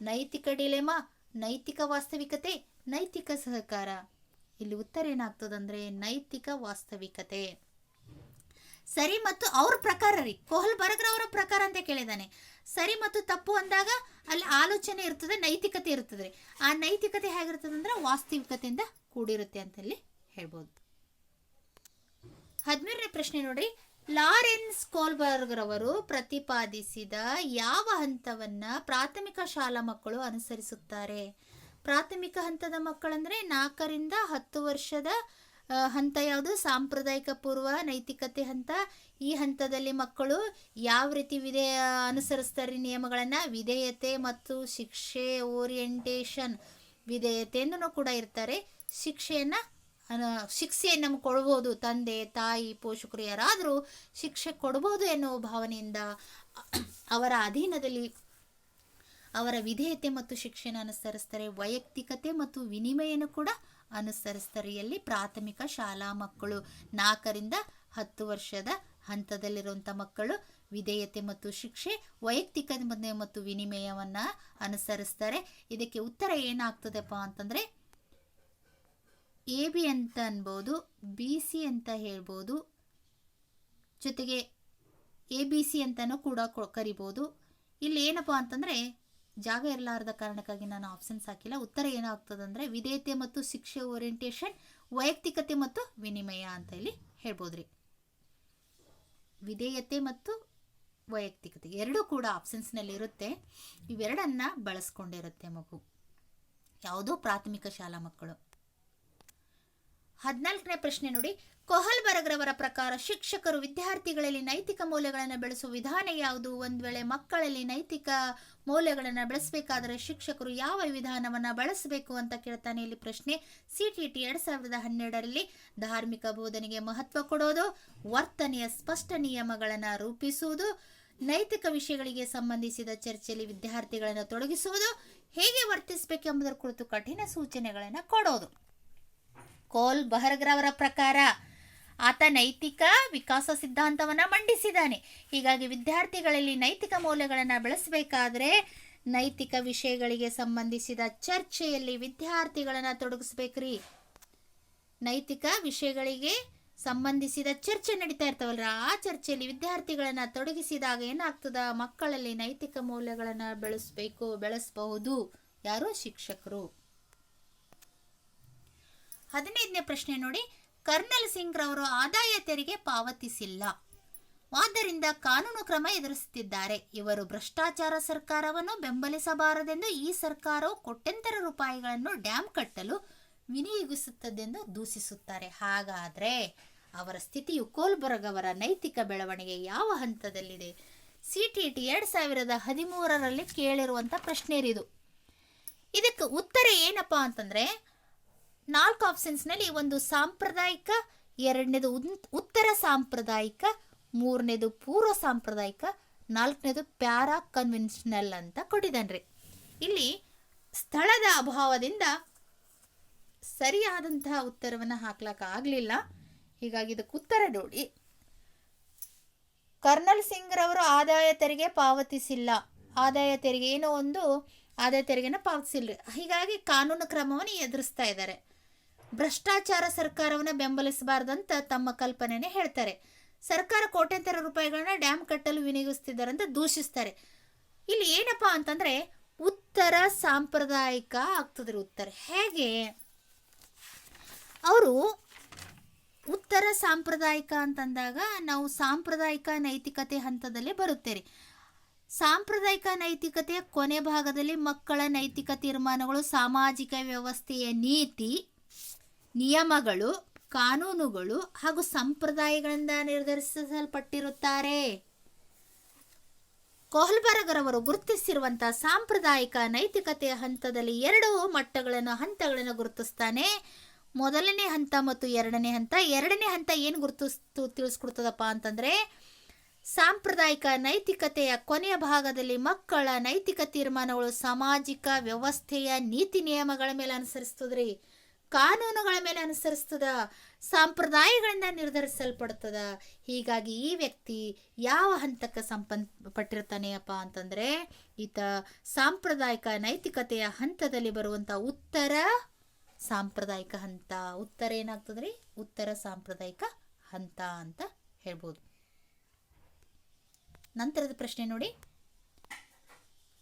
ನೈತಿಕ ಡಿಲೆಮಾ, ನೈತಿಕ ವಾಸ್ತವಿಕತೆ, ನೈತಿಕ ಸಹಕಾರ. ಇಲ್ಲಿ ಉತ್ತರ ಏನಾಗ್ತದಂದ್ರೆ ನೈತಿಕ ವಾಸ್ತವಿಕತೆ. ಸರಿ ಮತ್ತು ಅವ್ರ ಪ್ರಕಾರ ರೀ. ಕೋಹಲ್ ಅವರ ಪ್ರಕಾರ ಅಂತ ಕೇಳಿದಾನೆ ಸರಿ ಮತ್ತು ತಪ್ಪು ಅಂದಾಗ ಅಲ್ಲಿ ಆಲೋಚನೆ ಇರ್ತದೆ, ನೈತಿಕತೆ ಇರ್ತದೆ ರೀ. ಆ ನೈತಿಕತೆ ಹೇಗಿರ್ತದೆ ಅಂದ್ರೆ ವಾಸ್ತವಿಕತೆಯಿಂದ ಕೂಡಿರುತ್ತೆ ಅಂತ ಇಲ್ಲಿ ಹೇಳ್ಬೋದು. ಹದಿಮೂರನೇ ಪ್ರಶ್ನೆ ನೋಡಿ ಲಾರೆನ್ಸ್ ಕೋಲ್ಬರ್ಗ್ ರವರು ಪ್ರತಿಪಾದಿಸಿದ ಯಾವ ಹಂತವನ್ನ ಪ್ರಾಥಮಿಕ ಶಾಲಾ ಮಕ್ಕಳು ಅನುಸರಿಸುತ್ತಾರೆ? ಪ್ರಾಥಮಿಕ ಹಂತದ ಮಕ್ಕಳಂದರೆ ನಾಲ್ಕರಿಂದ ಹತ್ತು ವರ್ಷದ ಹಂತ ಯಾವುದು? ಸಾಂಪ್ರದಾಯಿಕ ಪೂರ್ವ ನೈತಿಕತೆ ಹಂತ. ಈ ಹಂತದಲ್ಲಿ ಮಕ್ಕಳು ಯಾವ ರೀತಿ ವಿಧೇಯ ಅನುಸರಿಸ್ತಾರೆ ನಿಯಮಗಳನ್ನು? ವಿಧೇಯತೆ ಮತ್ತು ಶಿಕ್ಷೆ ಓರಿಯೆಂಟೇಷನ್ ವಿಧೇಯತೆಯನ್ನು ಕೂಡ ಇರ್ತಾರೆ. ಶಿಕ್ಷೆಯನ್ನು ಶಿಕ್ಷೆಯನ್ನು ನಮ್ಗೆ ಕೊಡ್ಬೋದು. ತಂದೆ, ತಾಯಿ, ಪೋಷಕರು ಯಾರಾದರೂ ಶಿಕ್ಷೆ ಕೊಡ್ಬೋದು ಎನ್ನುವ ಭಾವನೆಯಿಂದ ಅವರ ಅಧೀನದಲ್ಲಿ ಅವರ ವಿಧೇಯತೆ ಮತ್ತು ಶಿಕ್ಷಣ ಅನುಸರಿಸ್ತಾರೆ, ವೈಯಕ್ತಿಕತೆ ಮತ್ತು ವಿನಿಮಯನ ಕೂಡ ಅನುಸರಿಸ್ತಾರೆ. ಇಲ್ಲಿ ಪ್ರಾಥಮಿಕ ಶಾಲಾ ಮಕ್ಕಳು ನಾಲ್ಕರಿಂದ ಹತ್ತು ವರ್ಷದ ಹಂತದಲ್ಲಿರುವಂಥ ಮಕ್ಕಳು ವಿಧೇಯತೆ ಮತ್ತು ಶಿಕ್ಷೆ ವೈಯಕ್ತಿಕ ಮತ್ತು ವಿನಿಮಯವನ್ನು ಅನುಸರಿಸ್ತಾರೆ. ಇದಕ್ಕೆ ಉತ್ತರ ಏನಾಗ್ತದೆಪ್ಪ ಅಂತಂದರೆ, ಎ ಬಿ ಅಂತ ಅನ್ಬೋದು, ಬಿ ಸಿ ಅಂತ ಹೇಳ್ಬೋದು, ಜೊತೆಗೆ ಎ ಬಿ ಸಿ ಅಂತಲೂ ಕೂಡ ಕರಿಬೋದು. ಇಲ್ಲಿ ಏನಪ್ಪ ಅಂತಂದರೆ ಜಾಗ ಇರಲಾರದ ಕಾರಣಕ್ಕಾಗಿ ನಾನು ಆಪ್ಷನ್ಸ್ ಹಾಕಿಲ್ಲ. ಉತ್ತರ ಏನಾಗ್ತದೆ ಅಂದರೆ ವಿಧೇಯತೆ ಮತ್ತು ಶಿಕ್ಷೆ ಓರಿಯೆಂಟೇಷನ್ ವೈಯಕ್ತಿಕತೆ ಮತ್ತು ವಿನಿಮಯ ಅಂತ ಇಲ್ಲಿ ಹೇಳ್ಬೋದು ರೀ ವಿಧೇಯತೆ ಮತ್ತು ವೈಯಕ್ತಿಕತೆ ಎರಡೂ ಕೂಡ ಆಪ್ಷನ್ಸ್ನಲ್ಲಿರುತ್ತೆ ಇವೆರಡನ್ನ ಬಳಸ್ಕೊಂಡಿರುತ್ತೆ ಮಗು. ಯಾವುದೋ ಪ್ರಾಥಮಿಕ ಶಾಲಾ ಮಕ್ಕಳು. ಹದಿನಾಲ್ಕನೇ ಪ್ರಶ್ನೆ ನೋಡಿ. ಕೊಹಲ್ ಬರಗ್ರವರ ಪ್ರಕಾರ ಶಿಕ್ಷಕರು ವಿದ್ಯಾರ್ಥಿಗಳಲ್ಲಿ ನೈತಿಕ ಮೌಲ್ಯಗಳನ್ನು ಬೆಳೆಸುವ ವಿಧಾನ ಯಾವುದು? ಒಂದು ವೇಳೆ ಮಕ್ಕಳಲ್ಲಿ ನೈತಿಕ ಮೌಲ್ಯಗಳನ್ನು ಬೆಳೆಸಬೇಕಾದರೆ ಶಿಕ್ಷಕರು ಯಾವ ವಿಧಾನವನ್ನು ಬಳಸಬೇಕು ಅಂತ ಕೇಳ್ತಾನೆ ಇಲ್ಲಿ ಪ್ರಶ್ನೆ. ಸಿ ಟಿ ಟಿ ಎರಡು ಸಾವಿರದ ಹನ್ನೆರಡರಲ್ಲಿ ಧಾರ್ಮಿಕ ಬೋಧನೆಗೆ ಮಹತ್ವ ಕೊಡೋದು, ವರ್ತನೆಯ ಸ್ಪಷ್ಟ ನಿಯಮಗಳನ್ನು ರೂಪಿಸುವುದು, ನೈತಿಕ ವಿಷಯಗಳಿಗೆ ಸಂಬಂಧಿಸಿದ ಚರ್ಚೆಯಲ್ಲಿ ವಿದ್ಯಾರ್ಥಿಗಳನ್ನು ತೊಡಗಿಸುವುದು, ಹೇಗೆ ವರ್ತಿಸಬೇಕೆಂಬುದರ ಕುರಿತು ಕಠಿಣ ಸೂಚನೆಗಳನ್ನು ಕೊಡೋದು. ಕೋಲ್ ಬಹರ್ಗ್ರವರ ಪ್ರಕಾರ ಆತ ನೈತಿಕ ವಿಕಾಸ ಸಿದ್ಧಾಂತವನ್ನು ಮಂಡಿಸಿದ್ದಾನೆ. ಹೀಗಾಗಿ ವಿದ್ಯಾರ್ಥಿಗಳಲ್ಲಿ ನೈತಿಕ ಮೌಲ್ಯಗಳನ್ನು ಬೆಳೆಸಬೇಕಾದ್ರೆ ನೈತಿಕ ವಿಷಯಗಳಿಗೆ ಸಂಬಂಧಿಸಿದ ಚರ್ಚೆಯಲ್ಲಿ ವಿದ್ಯಾರ್ಥಿಗಳನ್ನು ತೊಡಗಿಸ್ಬೇಕ್ರಿ. ನೈತಿಕ ವಿಷಯಗಳಿಗೆ ಸಂಬಂಧಿಸಿದ ಚರ್ಚೆ ನಡೀತಾ ಇರ್ತಾವಲ್ರ? ಆ ಚರ್ಚೆಯಲ್ಲಿ ವಿದ್ಯಾರ್ಥಿಗಳನ್ನು ತೊಡಗಿಸಿದಾಗ ಏನಾಗ್ತದ? ಮಕ್ಕಳಲ್ಲಿ ನೈತಿಕ ಮೌಲ್ಯಗಳನ್ನು ಬೆಳೆಸಬೇಕು, ಬೆಳೆಸಬಹುದು. ಯಾರು ಶಿಕ್ಷಕರು? ಹದಿನೈದನೇ ಪ್ರಶ್ನೆ ನೋಡಿ. ಕರ್ನಲ್ ಸಿಂಗ್ ರವರು ಆದಾಯ ತೆರಿಗೆ ಪಾವತಿಸಿಲ್ಲ. ಆದ್ದರಿಂದ ಕಾನೂನು ಕ್ರಮ ಎದುರಿಸುತ್ತಿದ್ದಾರೆ. ಇವರು ಭ್ರಷ್ಟಾಚಾರ ಸರ್ಕಾರವನ್ನು ಬೆಂಬಲಿಸಬಾರದೆಂದು ಈ ಸರ್ಕಾರವು ಕೋಟ್ಯಂತರ ರೂಪಾಯಿಗಳನ್ನು ಡ್ಯಾಮ್ ಕಟ್ಟಲು ವಿನಿಯೋಗಿಸುತ್ತದೆಂದು ದೂಷಿಸುತ್ತಾರೆ. ಹಾಗಾದರೆ ಅವರ ಸ್ಥಿತಿಯು ಕೋಲ್ಬರ್ಗ್ ನೈತಿಕ ಬೆಳವಣಿಗೆ ಯಾವ ಹಂತದಲ್ಲಿದೆ? ಸಿ ಟಿ ಟಿ ಎರಡು ಸಾವಿರದ ಹದಿಮೂರರಲ್ಲಿ ಕೇಳಿರುವಂಥ ಪ್ರಶ್ನೆ ಇದು. ಇದಕ್ಕೆ ಉತ್ತರ ಏನಪ್ಪ ಅಂತಂದರೆ ನಾಲ್ಕು ಆಪ್ಷನ್ಸ್ನಲ್ಲಿ ಒಂದು ಸಾಂಪ್ರದಾಯಿಕ, ಎರಡನೇದು ಉತ್ತರ ಸಾಂಪ್ರದಾಯಿಕ, ಮೂರನೇದು ಪೂರ್ವ ಸಾಂಪ್ರದಾಯಿಕ, ನಾಲ್ಕನೇದು ಪ್ಯಾರಾ ಕನ್ವೆನ್ಷನಲ್ ಅಂತ ಕೊಟ್ಟಿದ್ದಾನ್ರಿ. ಇಲ್ಲಿ ಸ್ಥಳದ ಅಭಾವದಿಂದ ಸರಿಯಾದಂತಹ ಉತ್ತರವನ್ನು ಹಾಕ್ಲಕ್ಕ ಆಗಲಿಲ್ಲ. ಹೀಗಾಗಿ ಇದಕ್ಕೆ ಉತ್ತರ ನೋಡಿ. ಕರ್ನಲ್ ಸಿಂಗ್ ರವರು ಆದಾಯ ತೆರಿಗೆ ಪಾವತಿಸಿಲ್ಲ. ಆದಾಯ ತೆರಿಗೆ ಏನೋ ಒಂದು, ಆದಾಯ ತೆರಿಗೆನ ಪಾವತಿಸಿಲ್ಲ. ಹೀಗಾಗಿ ಕಾನೂನು ಕ್ರಮವನ್ನು ಎದುರಿಸ್ತಾ ಇದ್ದಾರೆ. ಭ್ರಷ್ಟಾಚಾರ ಸರ್ಕಾರವನ್ನು ಬೆಂಬಲಿಸಬಾರ್ದಂತ ತಮ್ಮ ಕಲ್ಪನೆನೇ ಹೇಳ್ತಾರೆ. ಸರ್ಕಾರ ಕೋಟ್ಯಂತರ ರೂಪಾಯಿಗಳನ್ನ ಡ್ಯಾಮ್ ಕಟ್ಟಲು ವಿನಿಯೋಗಿಸ್ತಿದ್ದಾರೆ ಅಂತ ದೂಷಿಸ್ತಾರೆ. ಇಲ್ಲಿ ಏನಪ್ಪ ಅಂತಂದ್ರೆ ಉತ್ತರ ಸಾಂಪ್ರದಾಯಿಕ ಆಗ್ತದ್ರಿ ಉತ್ತರ. ಹೇಗೆ? ಅವರು ಉತ್ತರ ಸಾಂಪ್ರದಾಯಿಕ ಅಂತಂದಾಗ ನಾವು ಸಾಂಪ್ರದಾಯಿಕ ನೈತಿಕತೆ ಹಂತದಲ್ಲಿ ಬರುತ್ತೇವೆ ಸಾಂಪ್ರದಾಯಿಕ ನೈತಿಕತೆಯ ಕೊನೆ ಭಾಗದಲ್ಲಿ ಮಕ್ಕಳ ನೈತಿಕ ತೀರ್ಮಾನಗಳು, ಸಾಮಾಜಿಕ ವ್ಯವಸ್ಥೆಯ ನೀತಿ ನಿಯಮಗಳು, ಕಾನೂನುಗಳು ಹಾಗೂ ಸಂಪ್ರದಾಯಗಳಿಂದ ನಿರ್ಧರಿಸಲ್ಪಟ್ಟಿರುತ್ತಾರೆ. ಕೊಹಲ್ಬರಗರವರು ಗುರುತಿಸಿರುವಂತಹ ಸಾಂಪ್ರದಾಯಿಕ ನೈತಿಕತೆಯ ಹಂತದಲ್ಲಿ ಎರಡು ಮಟ್ಟಗಳನ್ನು, ಹಂತಗಳನ್ನು ಗುರುತಿಸ್ತಾನೆ. ಮೊದಲನೇ ಹಂತ ಮತ್ತು ಎರಡನೇ ಹಂತ. ಎರಡನೇ ಹಂತ ಏನು ಗುರುತಿಸ್ತು, ತಿಳಿಸ್ಕೊಡ್ತದಪ್ಪ ಅಂತಂದರೆ, ಸಾಂಪ್ರದಾಯಿಕ ನೈತಿಕತೆಯ ಕೊನೆಯ ಭಾಗದಲ್ಲಿ ಮಕ್ಕಳ ನೈತಿಕ ತೀರ್ಮಾನಗಳು ಸಾಮಾಜಿಕ ವ್ಯವಸ್ಥೆಯ ನೀತಿ ನಿಯಮಗಳ ಮೇಲೆ ಅನುಸರಿಸ್ತದ್ರಿ. ಕಾನೂನುಗಳ ಮೇಲೆ ಅನುಸರಿಸ್ತದ, ಸಂಪ್ರದಾಯಗಳಿಂದ ನಿರ್ಧರಿಸಲ್ಪಡ್ತದ. ಹೀಗಾಗಿ ಈ ವ್ಯಕ್ತಿ ಯಾವ ಹಂತಕ್ಕೆ ಸಂಬಂಧಪಟ್ಟಿರ್ತಾನೆಯಪ್ಪ ಅಂತಂದರೆ, ಈತ ಸಾಂಪ್ರದಾಯಿಕ ನೈತಿಕತೆಯ ಹಂತದಲ್ಲಿ ಬರುವಂಥ ಉತ್ತರ ಸಾಂಪ್ರದಾಯಿಕ ಹಂತ. ಉತ್ತರ ಏನಾಗ್ತದ್ರಿ? ಉತ್ತರ ಸಾಂಪ್ರದಾಯಿಕ ಹಂತ ಅಂತ ಹೇಳ್ಬೋದು. ನಂತರದ ಪ್ರಶ್ನೆ ನೋಡಿ.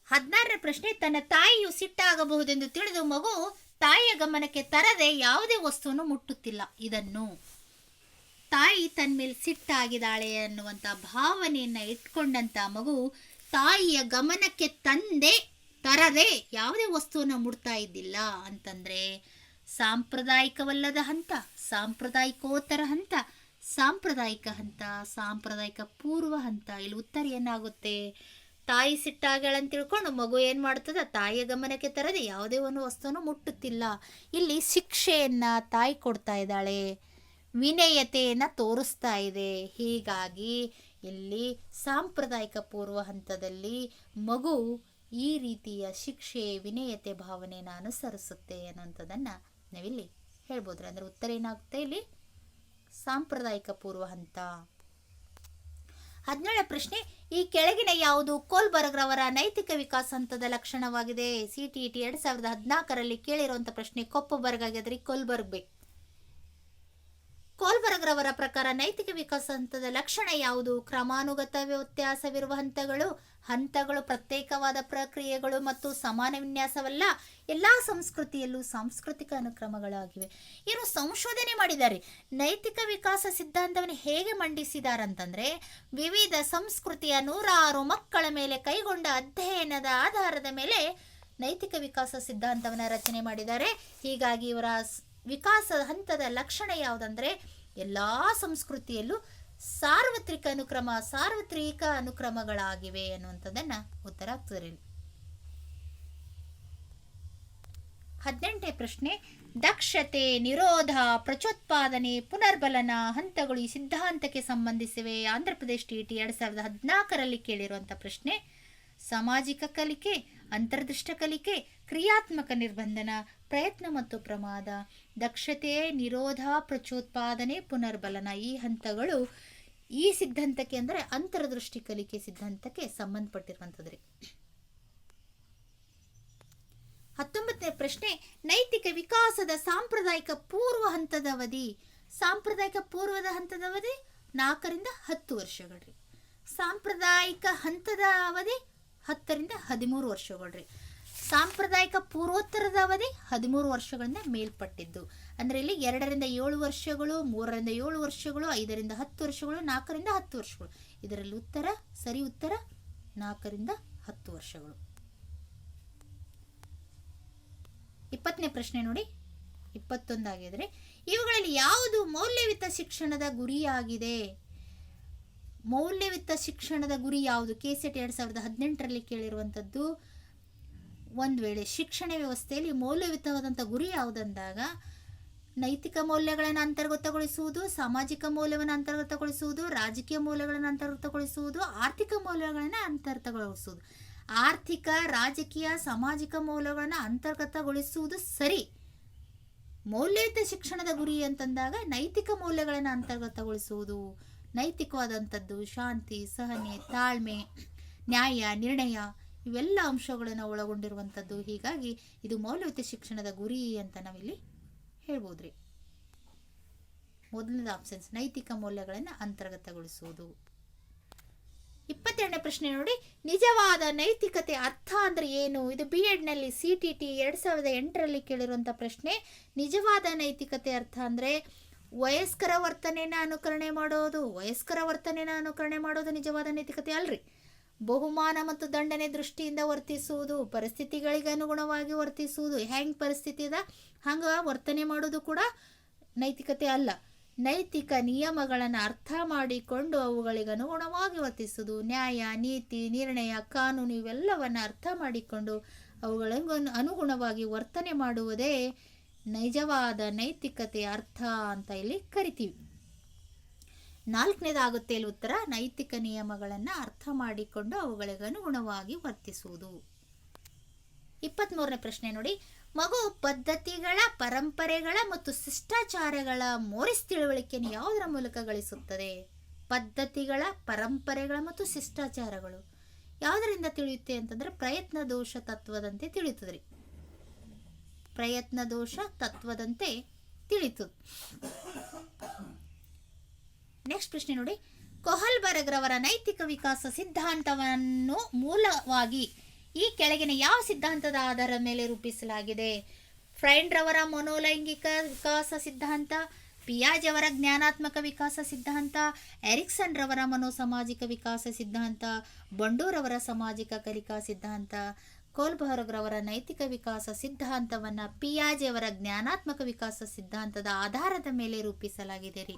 ಹದಿನಾರನೇ ಪ್ರಶ್ನೆ, ತನ್ನ ತಾಯಿಯು ಸಿಟ್ಟಾಗಬಹುದೆಂದು ತಿಳಿದು ಮಗು ತಾಯಿಯ ಗಮನಕ್ಕೆ ತರದೆ ಯಾವುದೇ ವಸ್ತುವನ್ನು ಮುಟ್ಟುತ್ತಿಲ್ಲ. ಇದನ್ನು ತಾಯಿ ತನ್ನ ಮೇಲೆ ಸಿಟ್ಟಾಗಿದ್ದಾಳೆ ಅನ್ನುವಂಥ ಭಾವನೆಯನ್ನು ಇಟ್ಕೊಂಡಂಥ ಮಗು ತಾಯಿಯ ಗಮನಕ್ಕೆ ತಂದೆ ತರದೆ ಯಾವುದೇ ವಸ್ತುವನ್ನು ಮುಡ್ತಾ ಇದ್ದಿಲ್ಲ ಅಂತಂದರೆ ಸಾಂಪ್ರದಾಯಿಕವಲ್ಲದ ಹಂತ, ಸಾಂಪ್ರದಾಯಿಕೋತ್ತರ ಹಂತ, ಸಾಂಪ್ರದಾಯಿಕ ಹಂತ, ಸಾಂಪ್ರದಾಯಿಕ ಪೂರ್ವ ಹಂತ ಇಲ್ಲಿ ಉತ್ತರ ಏನಾಗುತ್ತೆ ತಾಯಿ ಸಿಟ್ಟಾಗಳಂತ ತಿಳ್ಕೊಂಡು ಮಗು ಏನು ಮಾಡ್ತದೆ? ತಾಯಿಯ ಗಮನಕ್ಕೆ ತರದೆ ಯಾವುದೇ ಒಂದು ವಸ್ತುವನ್ನು ಮುಟ್ಟುತ್ತಿಲ್ಲ. ಇಲ್ಲಿ ಶಿಕ್ಷೆಯನ್ನು ತಾಯಿ ಕೊಡ್ತಾ ಇದ್ದಾಳೆ. ವಿನಯತೆಯನ್ನು ತೋರಿಸ್ತಾ ಇದೆ. ಹೀಗಾಗಿ ಇಲ್ಲಿ ಸಾಂಪ್ರದಾಯಿಕ ಪೂರ್ವ ಹಂತದಲ್ಲಿ ಮಗು ಈ ರೀತಿಯ ಶಿಕ್ಷೆ, ವಿನಯತೆ ಭಾವನೆಯನ್ನು ಅನುಸರಿಸುತ್ತೆ ಅನ್ನುವಂಥದ್ದನ್ನು ನಾವಿಲ್ಲಿ ಹೇಳ್ಬೋದ್ರಿ. ಅಂದರೆ ಉತ್ತರ ಏನಾಗುತ್ತೆ ಇಲ್ಲಿ? ಸಾಂಪ್ರದಾಯಿಕ ಪೂರ್ವ ಹಂತ. ಹದಿನೇಳ ಪ್ರಶ್ನೆ, ಈ ಕೆಳಗಿನ ಯಾವುದು ಕೋಲ್ಬರ್ಗ್ರವರ ನೈತಿಕ ವಿಕಾಸ ಹಂತದ ಲಕ್ಷಣವಾಗಿದೆ? ಸಿ ಟಿ ಟಿ ಎರಡು ಸಾವಿರದ ಹದಿನಾಲ್ಕರಲ್ಲಿ ಕೇಳಿರುವಂಥ ಪ್ರಶ್ನೆ ಕೊಪ್ಪಬರ್ಗ್ ಆಗಿದ್ರೆ ಕೋಲ್ಬರ್ಗ್ ಬೇಕು. ಕೋಲ್ಬರ್ಗ್ರವರ ಪ್ರಕಾರ ನೈತಿಕ ವಿಕಾಸ ಹಂತದ ಲಕ್ಷಣ ಯಾವುದು? ಕ್ರಮಾನುಗತ ವ್ಯತ್ಯಾಸವಿರುವ ಹಂತಗಳು ಹಂತಗಳು ಪ್ರತ್ಯೇಕವಾದ ಪ್ರಕ್ರಿಯೆಗಳು ಮತ್ತು ಸಮಾನ ವಿನ್ಯಾಸವಲ್ಲ, ಎಲ್ಲ ಸಂಸ್ಕೃತಿಯಲ್ಲೂ ಸಾಂಸ್ಕೃತಿಕ ಅನುಕ್ರಮಗಳಾಗಿವೆ. ಇವರು ಸಂಶೋಧನೆ ಮಾಡಿದ್ದಾರೆ ನೈತಿಕ ವಿಕಾಸ ಸಿದ್ಧಾಂತವನ್ನು ಹೇಗೆ ಮಂಡಿಸಿದಾರಂತಂದ್ರೆ, ವಿವಿಧ ಸಂಸ್ಕೃತಿಯ ನೂರಾರು ಮಕ್ಕಳ ಮೇಲೆ ಕೈಗೊಂಡ ಅಧ್ಯಯನದ ಆಧಾರದ ಮೇಲೆ ನೈತಿಕ ವಿಕಾಸ ಸಿದ್ಧಾಂತವನ್ನು ರಚನೆ ಮಾಡಿದ್ದಾರೆ. ಹೀಗಾಗಿ ಇವರ ಸ್- ವಿಕಾಸದ ಹಂತದ ಲಕ್ಷಣ ಯಾವುದಂದ್ರೆ ಎಲ್ಲ ಸಂಸ್ಕೃತಿಯಲ್ಲೂ ಸಾರ್ವತ್ರಿಕ ಅನುಕ್ರಮ, ಸಾರ್ವತ್ರಿಕ ಅನುಕ್ರಮಗಳಾಗಿವೆ ಅನ್ನುವಂಥದ್ದನ್ನ ಉತ್ತರ ಆಗ್ತದೆ. ಹದಿನೆಂಟನೇ ಪ್ರಶ್ನೆ, ದಕ್ಷತೆ, ನಿರೋಧ, ಪ್ರಚೋತ್ಪಾದನೆ, ಪುನರ್ಬಲನ ಹಂತಗಳು ಈ ಸಿದ್ಧಾಂತಕ್ಕೆ ಸಂಬಂಧಿಸಿವೆ ಆಂಧ್ರ ಪ್ರದೇಶ ಟಿ ಟಿ ಎರಡು ಸಾವಿರದ ಹದಿನಾಲ್ಕರಲ್ಲಿ ಕೇಳಿರುವಂಥ ಪ್ರಶ್ನೆ, ಸಾಮಾಜಿಕ ಕಲಿಕೆ, ಅಂತರ್ದೃಷ್ಟ ಕಲಿಕೆ ಕ್ರಿಯಾತ್ಮಕ ನಿರ್ಬಂಧನ, ಪ್ರಯತ್ನ ಮತ್ತು ಪ್ರಮಾದ, ದಕ್ಷತೆ, ನಿರೋಧ, ಪ್ರಚೋತ್ಪಾದನೆ, ಪುನರ್ಬಲನ ಈ ಹಂತಗಳು ಈ ಸಿದ್ಧಾಂತಕ್ಕೆ ಅಂದರೆ ಅಂತರದೃಷ್ಟಿ ಕಲಿಕೆ ಸಿದ್ಧಾಂತಕ್ಕೆ ಸಂಬಂಧಪಟ್ಟಿರುವಂಥದ್ದು ರೀ ಹತ್ತೊಂಬತ್ತನೇ ಪ್ರಶ್ನೆ, ನೈತಿಕ ವಿಕಾಸದ ಸಾಂಪ್ರದಾಯಿಕ ಪೂರ್ವ ಹಂತದ ಅವಧಿ. ಸಾಂಪ್ರದಾಯಿಕ ಪೂರ್ವದ ಹಂತದ ಅವಧಿ ನಾಲ್ಕರಿಂದ ಹತ್ತು ವರ್ಷಗಳ್ರಿ. ಸಾಂಪ್ರದಾಯಿಕ ಹಂತದ ಅವಧಿ ಹತ್ತರಿಂದ ಹದಿಮೂರು ವರ್ಷಗಳ್ರಿ. ಸಾಂಪ್ರದಾಯಿಕ ಪೂರ್ವೋತ್ತರದ ಅವಧಿ ಹದಿಮೂರು ವರ್ಷಗಳಿಂದ ಮೇಲ್ಪಟ್ಟಿದ್ದು. ಅಂದರೆ ಇಲ್ಲಿ ಎರಡರಿಂದ ಏಳು ವರ್ಷಗಳು, ಮೂರರಿಂದ ಏಳು ವರ್ಷಗಳು, ಐದರಿಂದ ಹತ್ತು ವರ್ಷಗಳು, ನಾಲ್ಕರಿಂದ ಹತ್ತು ವರ್ಷಗಳು. ಇದರಲ್ಲಿ ಉತ್ತರ, ಸರಿ ಉತ್ತರ, ನಾಲ್ಕರಿಂದ ಹತ್ತು ವರ್ಷಗಳು. ಇಪ್ಪತ್ತನೇ ಪ್ರಶ್ನೆ ನೋಡಿ. ಇಪ್ಪತ್ತೊಂದಾಗಿದ್ರೆ, ಇವುಗಳಲ್ಲಿ ಯಾವುದು ಮೌಲ್ಯಯುತ ಶಿಕ್ಷಣದ ಗುರಿಯಾಗಿದೆ? ಮೌಲ್ಯಯುತ ಶಿಕ್ಷಣದ ಗುರಿ ಯಾವುದು? ಕೆ ಸೆಟ್ ಎರಡು ಸಾವಿರದ ಹದಿನೆಂಟರಲ್ಲಿ ಕೇಳಿರುವಂಥದ್ದು. ಒಂದು ವೇಳೆ ಶಿಕ್ಷಣ ವ್ಯವಸ್ಥೆಯಲ್ಲಿ ಮೌಲ್ಯಯುತವಾದಂಥ ಗುರಿ ಯಾವುದಂದಾಗ ನೈತಿಕ ಮೌಲ್ಯಗಳನ್ನು ಅಂತರ್ಗತಗೊಳಿಸುವುದು, ಸಾಮಾಜಿಕ ಮೌಲ್ಯವನ್ನು ಅಂತರ್ಗತಗೊಳಿಸುವುದು, ರಾಜಕೀಯ ಮೌಲ್ಯಗಳನ್ನು ಅಂತರ್ಗತಗೊಳಿಸುವುದು, ಆರ್ಥಿಕ ಮೌಲ್ಯಗಳನ್ನು ಅಂತರ್ಗತಗೊಳಿಸುವುದು. ಆರ್ಥಿಕ, ರಾಜಕೀಯ, ಸಾಮಾಜಿಕ ಮೌಲ್ಯಗಳನ್ನು ಅಂತರ್ಗತಗೊಳಿಸುವುದು ಸರಿ. ಮೌಲ್ಯಯುತ ಶಿಕ್ಷಣದ ಗುರಿ ಅಂತಂದಾಗ ನೈತಿಕ ಮೌಲ್ಯಗಳನ್ನು ಅಂತರ್ಗತಗೊಳಿಸುವುದು. ನೈತಿಕವಾದಂಥದ್ದು ಶಾಂತಿ, ಸಹನೆ, ತಾಳ್ಮೆ, ನ್ಯಾಯ, ನಿರ್ಣಯ ಇವೆಲ್ಲ ಅಂಶಗಳನ್ನು ಒಳಗೊಂಡಿರುವಂಥದ್ದು. ಹೀಗಾಗಿ ಇದು ಮೌಲ್ಯಯುತ ಶಿಕ್ಷಣದ ಗುರಿ ಅಂತ ನಾವಿಲ್ಲಿ ಹೇಳ್ಬೋದ್ರಿ. ಮೊದಲನೇದು ಆಪ್ಷನ್ಸ್ ನೈತಿಕ ಮೌಲ್ಯಗಳನ್ನು ಅಂತರ್ಗತಗೊಳಿಸುವುದು. ಇಪ್ಪತ್ತೆರಡನೇ ಪ್ರಶ್ನೆ ನೋಡಿ, ನಿಜವಾದ ನೈತಿಕತೆ ಅರ್ಥ ಅಂದರೆ ಏನು? ಇದು ಬಿ ಎಡ್ನಲ್ಲಿ ಸಿ ಟಿ ಟಿ ಎರಡು ಸಾವಿರದ ಎಂಟರಲ್ಲಿ ಕೇಳಿರುವಂಥ ಪ್ರಶ್ನೆ. ನಿಜವಾದ ನೈತಿಕತೆ ಅರ್ಥ ಅಂದರೆ ವಯಸ್ಕರ ವರ್ತನೆನ ಅನುಕರಣೆ ಮಾಡೋದು. ವಯಸ್ಕರ ವರ್ತನೆನ ಅನುಕರಣೆ ಮಾಡೋದು ನಿಜವಾದ ನೈತಿಕತೆ ಅಲ್ರಿ. ಬಹುಮಾನ ಮತ್ತು ದಂಡನೆ ದೃಷ್ಟಿಯಿಂದ ವರ್ತಿಸುವುದು, ಪರಿಸ್ಥಿತಿಗಳಿಗೆ ಅನುಗುಣವಾಗಿ ವರ್ತಿಸುವುದು. ಹೆಂಗೆ ಪರಿಸ್ಥಿತಿ ಇದೆ ಹಂಗೆ ವರ್ತನೆ ಮಾಡೋದು ಕೂಡ ನೈತಿಕತೆ ಅಲ್ಲ. ನೈತಿಕ ನಿಯಮಗಳನ್ನು ಅರ್ಥ ಮಾಡಿಕೊಂಡು ಅವುಗಳಿಗೆ ಅನುಗುಣವಾಗಿ ವರ್ತಿಸುವುದು ನ್ಯಾಯ, ನೀತಿ, ನಿರ್ಣಯ, ಕಾನೂನು ಇವೆಲ್ಲವನ್ನು ಅರ್ಥ ಮಾಡಿಕೊಂಡು ಅವುಗಳಿಗೆ ಅನುಗುಣವಾಗಿ ವರ್ತನೆ ಮಾಡುವುದೇ ನಿಜವಾದ ನೈತಿಕತೆಯ ಅರ್ಥ ಅಂತ ಇಲ್ಲಿ ಕರಿತೀವಿ. ನಾಲ್ಕನೇದಾಗುತ್ತೆ ಇಲ್ಲಿ ಉತ್ತರ, ನೈತಿಕ ನಿಯಮಗಳನ್ನು ಅರ್ಥ ಮಾಡಿಕೊಂಡು ಅವುಗಳಿಗನುಗುಣವಾಗಿ ವರ್ತಿಸುವುದು. ಇಪ್ಪತ್ತ್ಮೂರನೇ ಪ್ರಶ್ನೆ ನೋಡಿ. ಮಗು ಪದ್ಧತಿಗಳ, ಪರಂಪರೆಗಳ ಮತ್ತು ಶಿಷ್ಟಾಚಾರಗಳ ಮೋರಿಸ್ ತಿಳುವಳಿಕೆಯನ್ನು ಯಾವುದರ ಮೂಲಕ ಗಳಿಸುತ್ತದೆ? ಪದ್ಧತಿಗಳ, ಪರಂಪರೆಗಳ ಮತ್ತು ಶಿಷ್ಟಾಚಾರಗಳು. ಯಾವುದರಿಂದ ತಿಳಿಯುತ್ತೆ ಅಂತಂದ್ರೆ ಪ್ರಯತ್ನ ದೋಷ ತತ್ವದಂತೆ ತಿಳಿಯುತ್ತದೆ ಪ್ರಯತ್ನ ದೋಷ ತತ್ವದಂತೆ ತಿಳಿತದೆ. ನೆಕ್ಸ್ಟ್ ಪ್ರಶ್ನೆ ನೋಡಿ. ಕೊಹಲ್ಬರಗ್ರವರ ನೈತಿಕ ವಿಕಾಸ ಸಿದ್ಧಾಂತವನ್ನು ಮೂಲವಾಗಿ ಈ ಕೆಳಗಿನ ಯಾವ ಸಿದ್ಧಾಂತದ ಆಧಾರದ ಮೇಲೆ ರೂಪಿಸಲಾಗಿದೆ? ಫ್ರೈಂಡ್ರವರ ಮನೋಲೈಂಗಿಕ ವಿಕಾಸ ಸಿದ್ಧಾಂತ ಪಿಯಾಜ್ ಅವರ ಜ್ಞಾನಾತ್ಮಕ ವಿಕಾಸ ಸಿದ್ಧಾಂತ ಎರಿಕ್ಸನ್ ರವರ ಮನೋಸಾಮಾಜಿಕ ವಿಕಾಸ ಸಿದ್ಧಾಂತ, ಬಂಡೂರವರ ಸಾಮಾಜಿಕ ಕಲಿಕಾ ಸಿದ್ಧಾಂತ, ಕೋಲ್ಬರ್ಗ್ರವರ ನೈತಿಕ ವಿಕಾಸ ಸಿದ್ಧಾಂತವನ್ನು ಅವರ ಜ್ಞಾನಾತ್ಮಕ ವಿಕಾಸ ಸಿದ್ಧಾಂತದ ಆಧಾರದ ಮೇಲೆ ರೂಪಿಸಲಾಗಿದೆ ರೀ.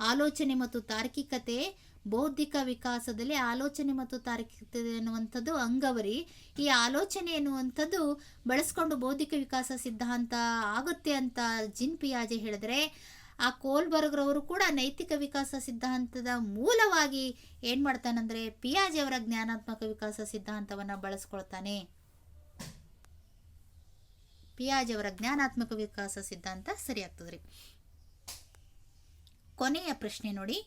ಆಲೋಚನೆ ಮತ್ತು ತಾರ್ಕಿಕತೆ ಬೌದ್ಧಿಕ ವಿಕಾಸದಲ್ಲಿ ಆಲೋಚನೆ ಮತ್ತು ತಾರ್ಕಿಕತೆ ಎನ್ನುವಂಥದ್ದು ಅಂಗವರಿ. ಈ ಆಲೋಚನೆ ಎನ್ನುವಂಥದ್ದು ಬಳಸ್ಕೊಂಡು ಬೌದ್ಧಿಕ ವಿಕಾಸ ಸಿದ್ಧಾಂತ ಆಗುತ್ತೆ ಅಂತ ಜಿನ್ ಪಿಯಾಜೆ ಹೇಳಿದ್ರೆ, ಆ ಕೋಲ್ಬರ್ಗ್ರವರು ಕೂಡ ನೈತಿಕ ವಿಕಾಸ ಸಿದ್ಧಾಂತದ ಮೂಲವಾಗಿ ಏನು ಮಾಡ್ತಾನಂದ್ರೆ ಪಿಯಾಜೆ ಅವರ ಜ್ಞಾನಾತ್ಮಕ ವಿಕಾಸ ಸಿದ್ಧಾಂತವನ್ನು ಬಳಸ್ಕೊಳ್ತಾನೆ. ಪಿಯಾಜೆ ಅವರ ಜ್ಞಾನಾತ್ಮಕ ವಿಕಾಸ ಸಿದ್ಧಾಂತ ಸರಿಯಾಗ್ತದ್ರಿ. ಕೊನೆಯ ಪ್ರಶ್ನೆ ನೋಡಿ.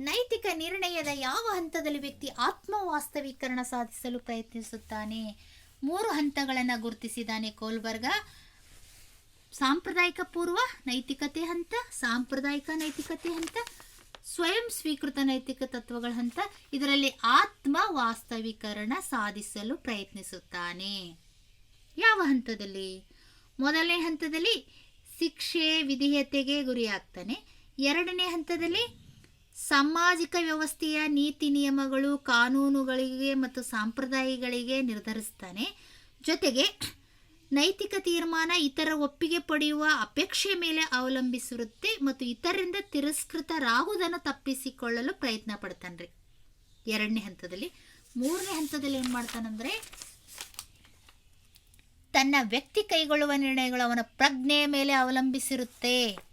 ನೈತಿಕ ನಿರ್ಣಯದ ಯಾವ ಹಂತದಲ್ಲಿ ವ್ಯಕ್ತಿ ಆತ್ಮ ವಾಸ್ತವೀಕರಣ ಸಾಧಿಸಲು ಪ್ರಯತ್ನಿಸುತ್ತಾನೆ? ಮೂರು ಹಂತಗಳನ್ನು ಗುರುತಿಸಿದ್ದಾನೆ ಕೋಲ್ಬರ್ಗ. ಸಾಂಪ್ರದಾಯಿಕ ಪೂರ್ವ ನೈತಿಕತೆ ಹಂತ, ಸಾಂಪ್ರದಾಯಿಕ ನೈತಿಕತೆ ಹಂತ, ಸ್ವಯಂ ಸ್ವೀಕೃತ ನೈತಿಕ ತತ್ವಗಳ ಹಂತ. ಇದರಲ್ಲಿ ಆತ್ಮ ವಾಸ್ತವೀಕರಣ ಸಾಧಿಸಲು ಪ್ರಯತ್ನಿಸುತ್ತಾನೆ. ಯಾವ ಹಂತದಲ್ಲಿ? ಮೊದಲನೇ ಹಂತದಲ್ಲಿ ಶಿಕ್ಷೆ ವಿಧೇಯತೆಗೆ ಗುರಿಯಾಗ್ತಾನೆ. ಎರಡನೇ ಹಂತದಲ್ಲಿ ಸಾಮಾಜಿಕ ವ್ಯವಸ್ಥೆಯ ನೀತಿ ನಿಯಮಗಳು ಕಾನೂನುಗಳಿಗೆ ಮತ್ತು ಸಂಪ್ರದಾಯಗಳಿಗೆ ನಿರ್ಧರಿಸ್ತಾನೆ. ಜೊತೆಗೆ ನೈತಿಕ ತೀರ್ಮಾನ ಇತರ ಒಪ್ಪಿಗೆ ಪಡೆಯುವ ಅಪೇಕ್ಷೆ ಮೇಲೆ ಅವಲಂಬಿಸಿರುತ್ತೆ ಮತ್ತು ಇತರರಿಂದ ತಿರಸ್ಕೃತರಾಗುವುದನ್ನು ತಪ್ಪಿಸಿಕೊಳ್ಳಲು ಪ್ರಯತ್ನ ರೀ ಎರಡನೇ ಹಂತದಲ್ಲಿ. ಮೂರನೇ ಹಂತದಲ್ಲಿ ಏನು ಮಾಡ್ತಾನಂದರೆ ತನ್ನ ವ್ಯಕ್ತಿ ಕೈಗೊಳ್ಳುವ ನಿರ್ಣಯಗಳು ಅವನ ಪ್ರಜ್ಞೆಯ ಮೇಲೆ ಅವಲಂಬಿಸಿರುತ್ತೆ.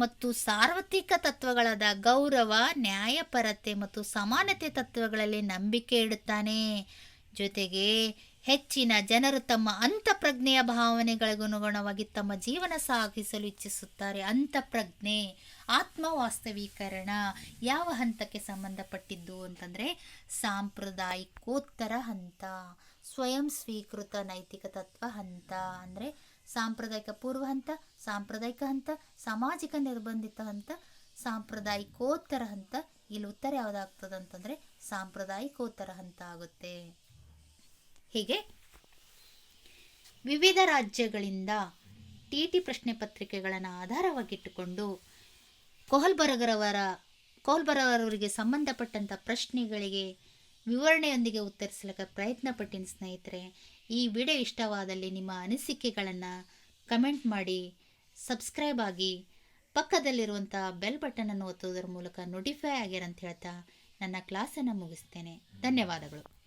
ಮತ್ತು ಸಾರ್ವತ್ರಿಕ ತತ್ವಗಳಾದ ಗೌರವ, ನ್ಯಾಯಪರತೆ ಮತ್ತು ಸಮಾನತೆ ತತ್ವಗಳಲ್ಲಿ ನಂಬಿಕೆ ಇಡುತ್ತಾನೆ. ಜೊತೆಗೆ ಹೆಚ್ಚಿನ ಜನರು ತಮ್ಮ ಅಂತಪ್ರಜ್ಞೆಯ ಭಾವನೆಗಳಿಗನುಗುಣವಾಗಿ ತಮ್ಮ ಜೀವನ ಸಾಗಿಸಲು ಇಚ್ಛಿಸುತ್ತಾರೆ. ಅಂತಪ್ರಜ್ಞೆ ಆತ್ಮ ವಾಸ್ತವೀಕರಣ ಯಾವ ಹಂತಕ್ಕೆ ಸಂಬಂಧಪಟ್ಟಿದ್ದು ಅಂತಂದರೆ ಸಾಂಪ್ರದಾಯಿಕೋತ್ತರ ಹಂತ, ಸ್ವಯಂ ಸ್ವೀಕೃತ ನೈತಿಕ ತತ್ವ ಹಂತ ಅಂದರೆ ಸಾಂಪ್ರದಾಯಿಕ ಪೂರ್ವ ಹಂತ ಸಾಂಪ್ರದಾಯಿಕ ಹಂತ, ಸಾಮಾಜಿಕ ನಿರ್ಬಂಧಿತ ಹಂತ, ಸಾಂಪ್ರದಾಯಿಕೋತ್ತರ ಹಂತ. ಇಲ್ಲಿ ಉತ್ತರ ಯಾವುದಾಗ್ತದೆ ಅಂತಂದರೆ ಸಾಂಪ್ರದಾಯಿಕೋತ್ತರ ಹಂತ ಆಗುತ್ತೆ. ಹೀಗೆ ವಿವಿಧ ರಾಜ್ಯಗಳಿಂದ ಟಿ ಟಿ ಪ್ರಶ್ನೆ ಪತ್ರಿಕೆಗಳನ್ನು ಆಧಾರವಾಗಿಟ್ಟುಕೊಂಡು ಕೋಹಲ್ಬರಗರವರ ಕೋಲ್ಬರವರಿಗೆ ಸಂಬಂಧಪಟ್ಟಂಥ ಪ್ರಶ್ನೆಗಳಿಗೆ ವಿವರಣೆಯೊಂದಿಗೆ ಉತ್ತರಿಸಲಿಕ್ಕೆ ಪ್ರಯತ್ನ ಪಟ್ಟಿನ ಸ್ನೇಹಿತರೆ. ಈ ವಿಡಿಯೋ ಇಷ್ಟವಾದಲ್ಲಿ ನಿಮ್ಮ ಅನಿಸಿಕೆಗಳನ್ನು ಕಮೆಂಟ್ ಮಾಡಿ, ಸಬ್ಸ್ಕ್ರೈಬ್ ಆಗಿ ಪಕ್ಕದಲ್ಲಿರುವಂಥ ಬೆಲ್ ಬಟನನ್ನು ಒತ್ತುವುದರ ಮೂಲಕ ನೋಟಿಫೈ ಆಗ್ಯಾರಂತ ಹೇಳ್ತಾ ನನ್ನ ಕ್ಲಾಸನ್ನು ಮುಗಿಸ್ತೇನೆ. ಧನ್ಯವಾದಗಳು.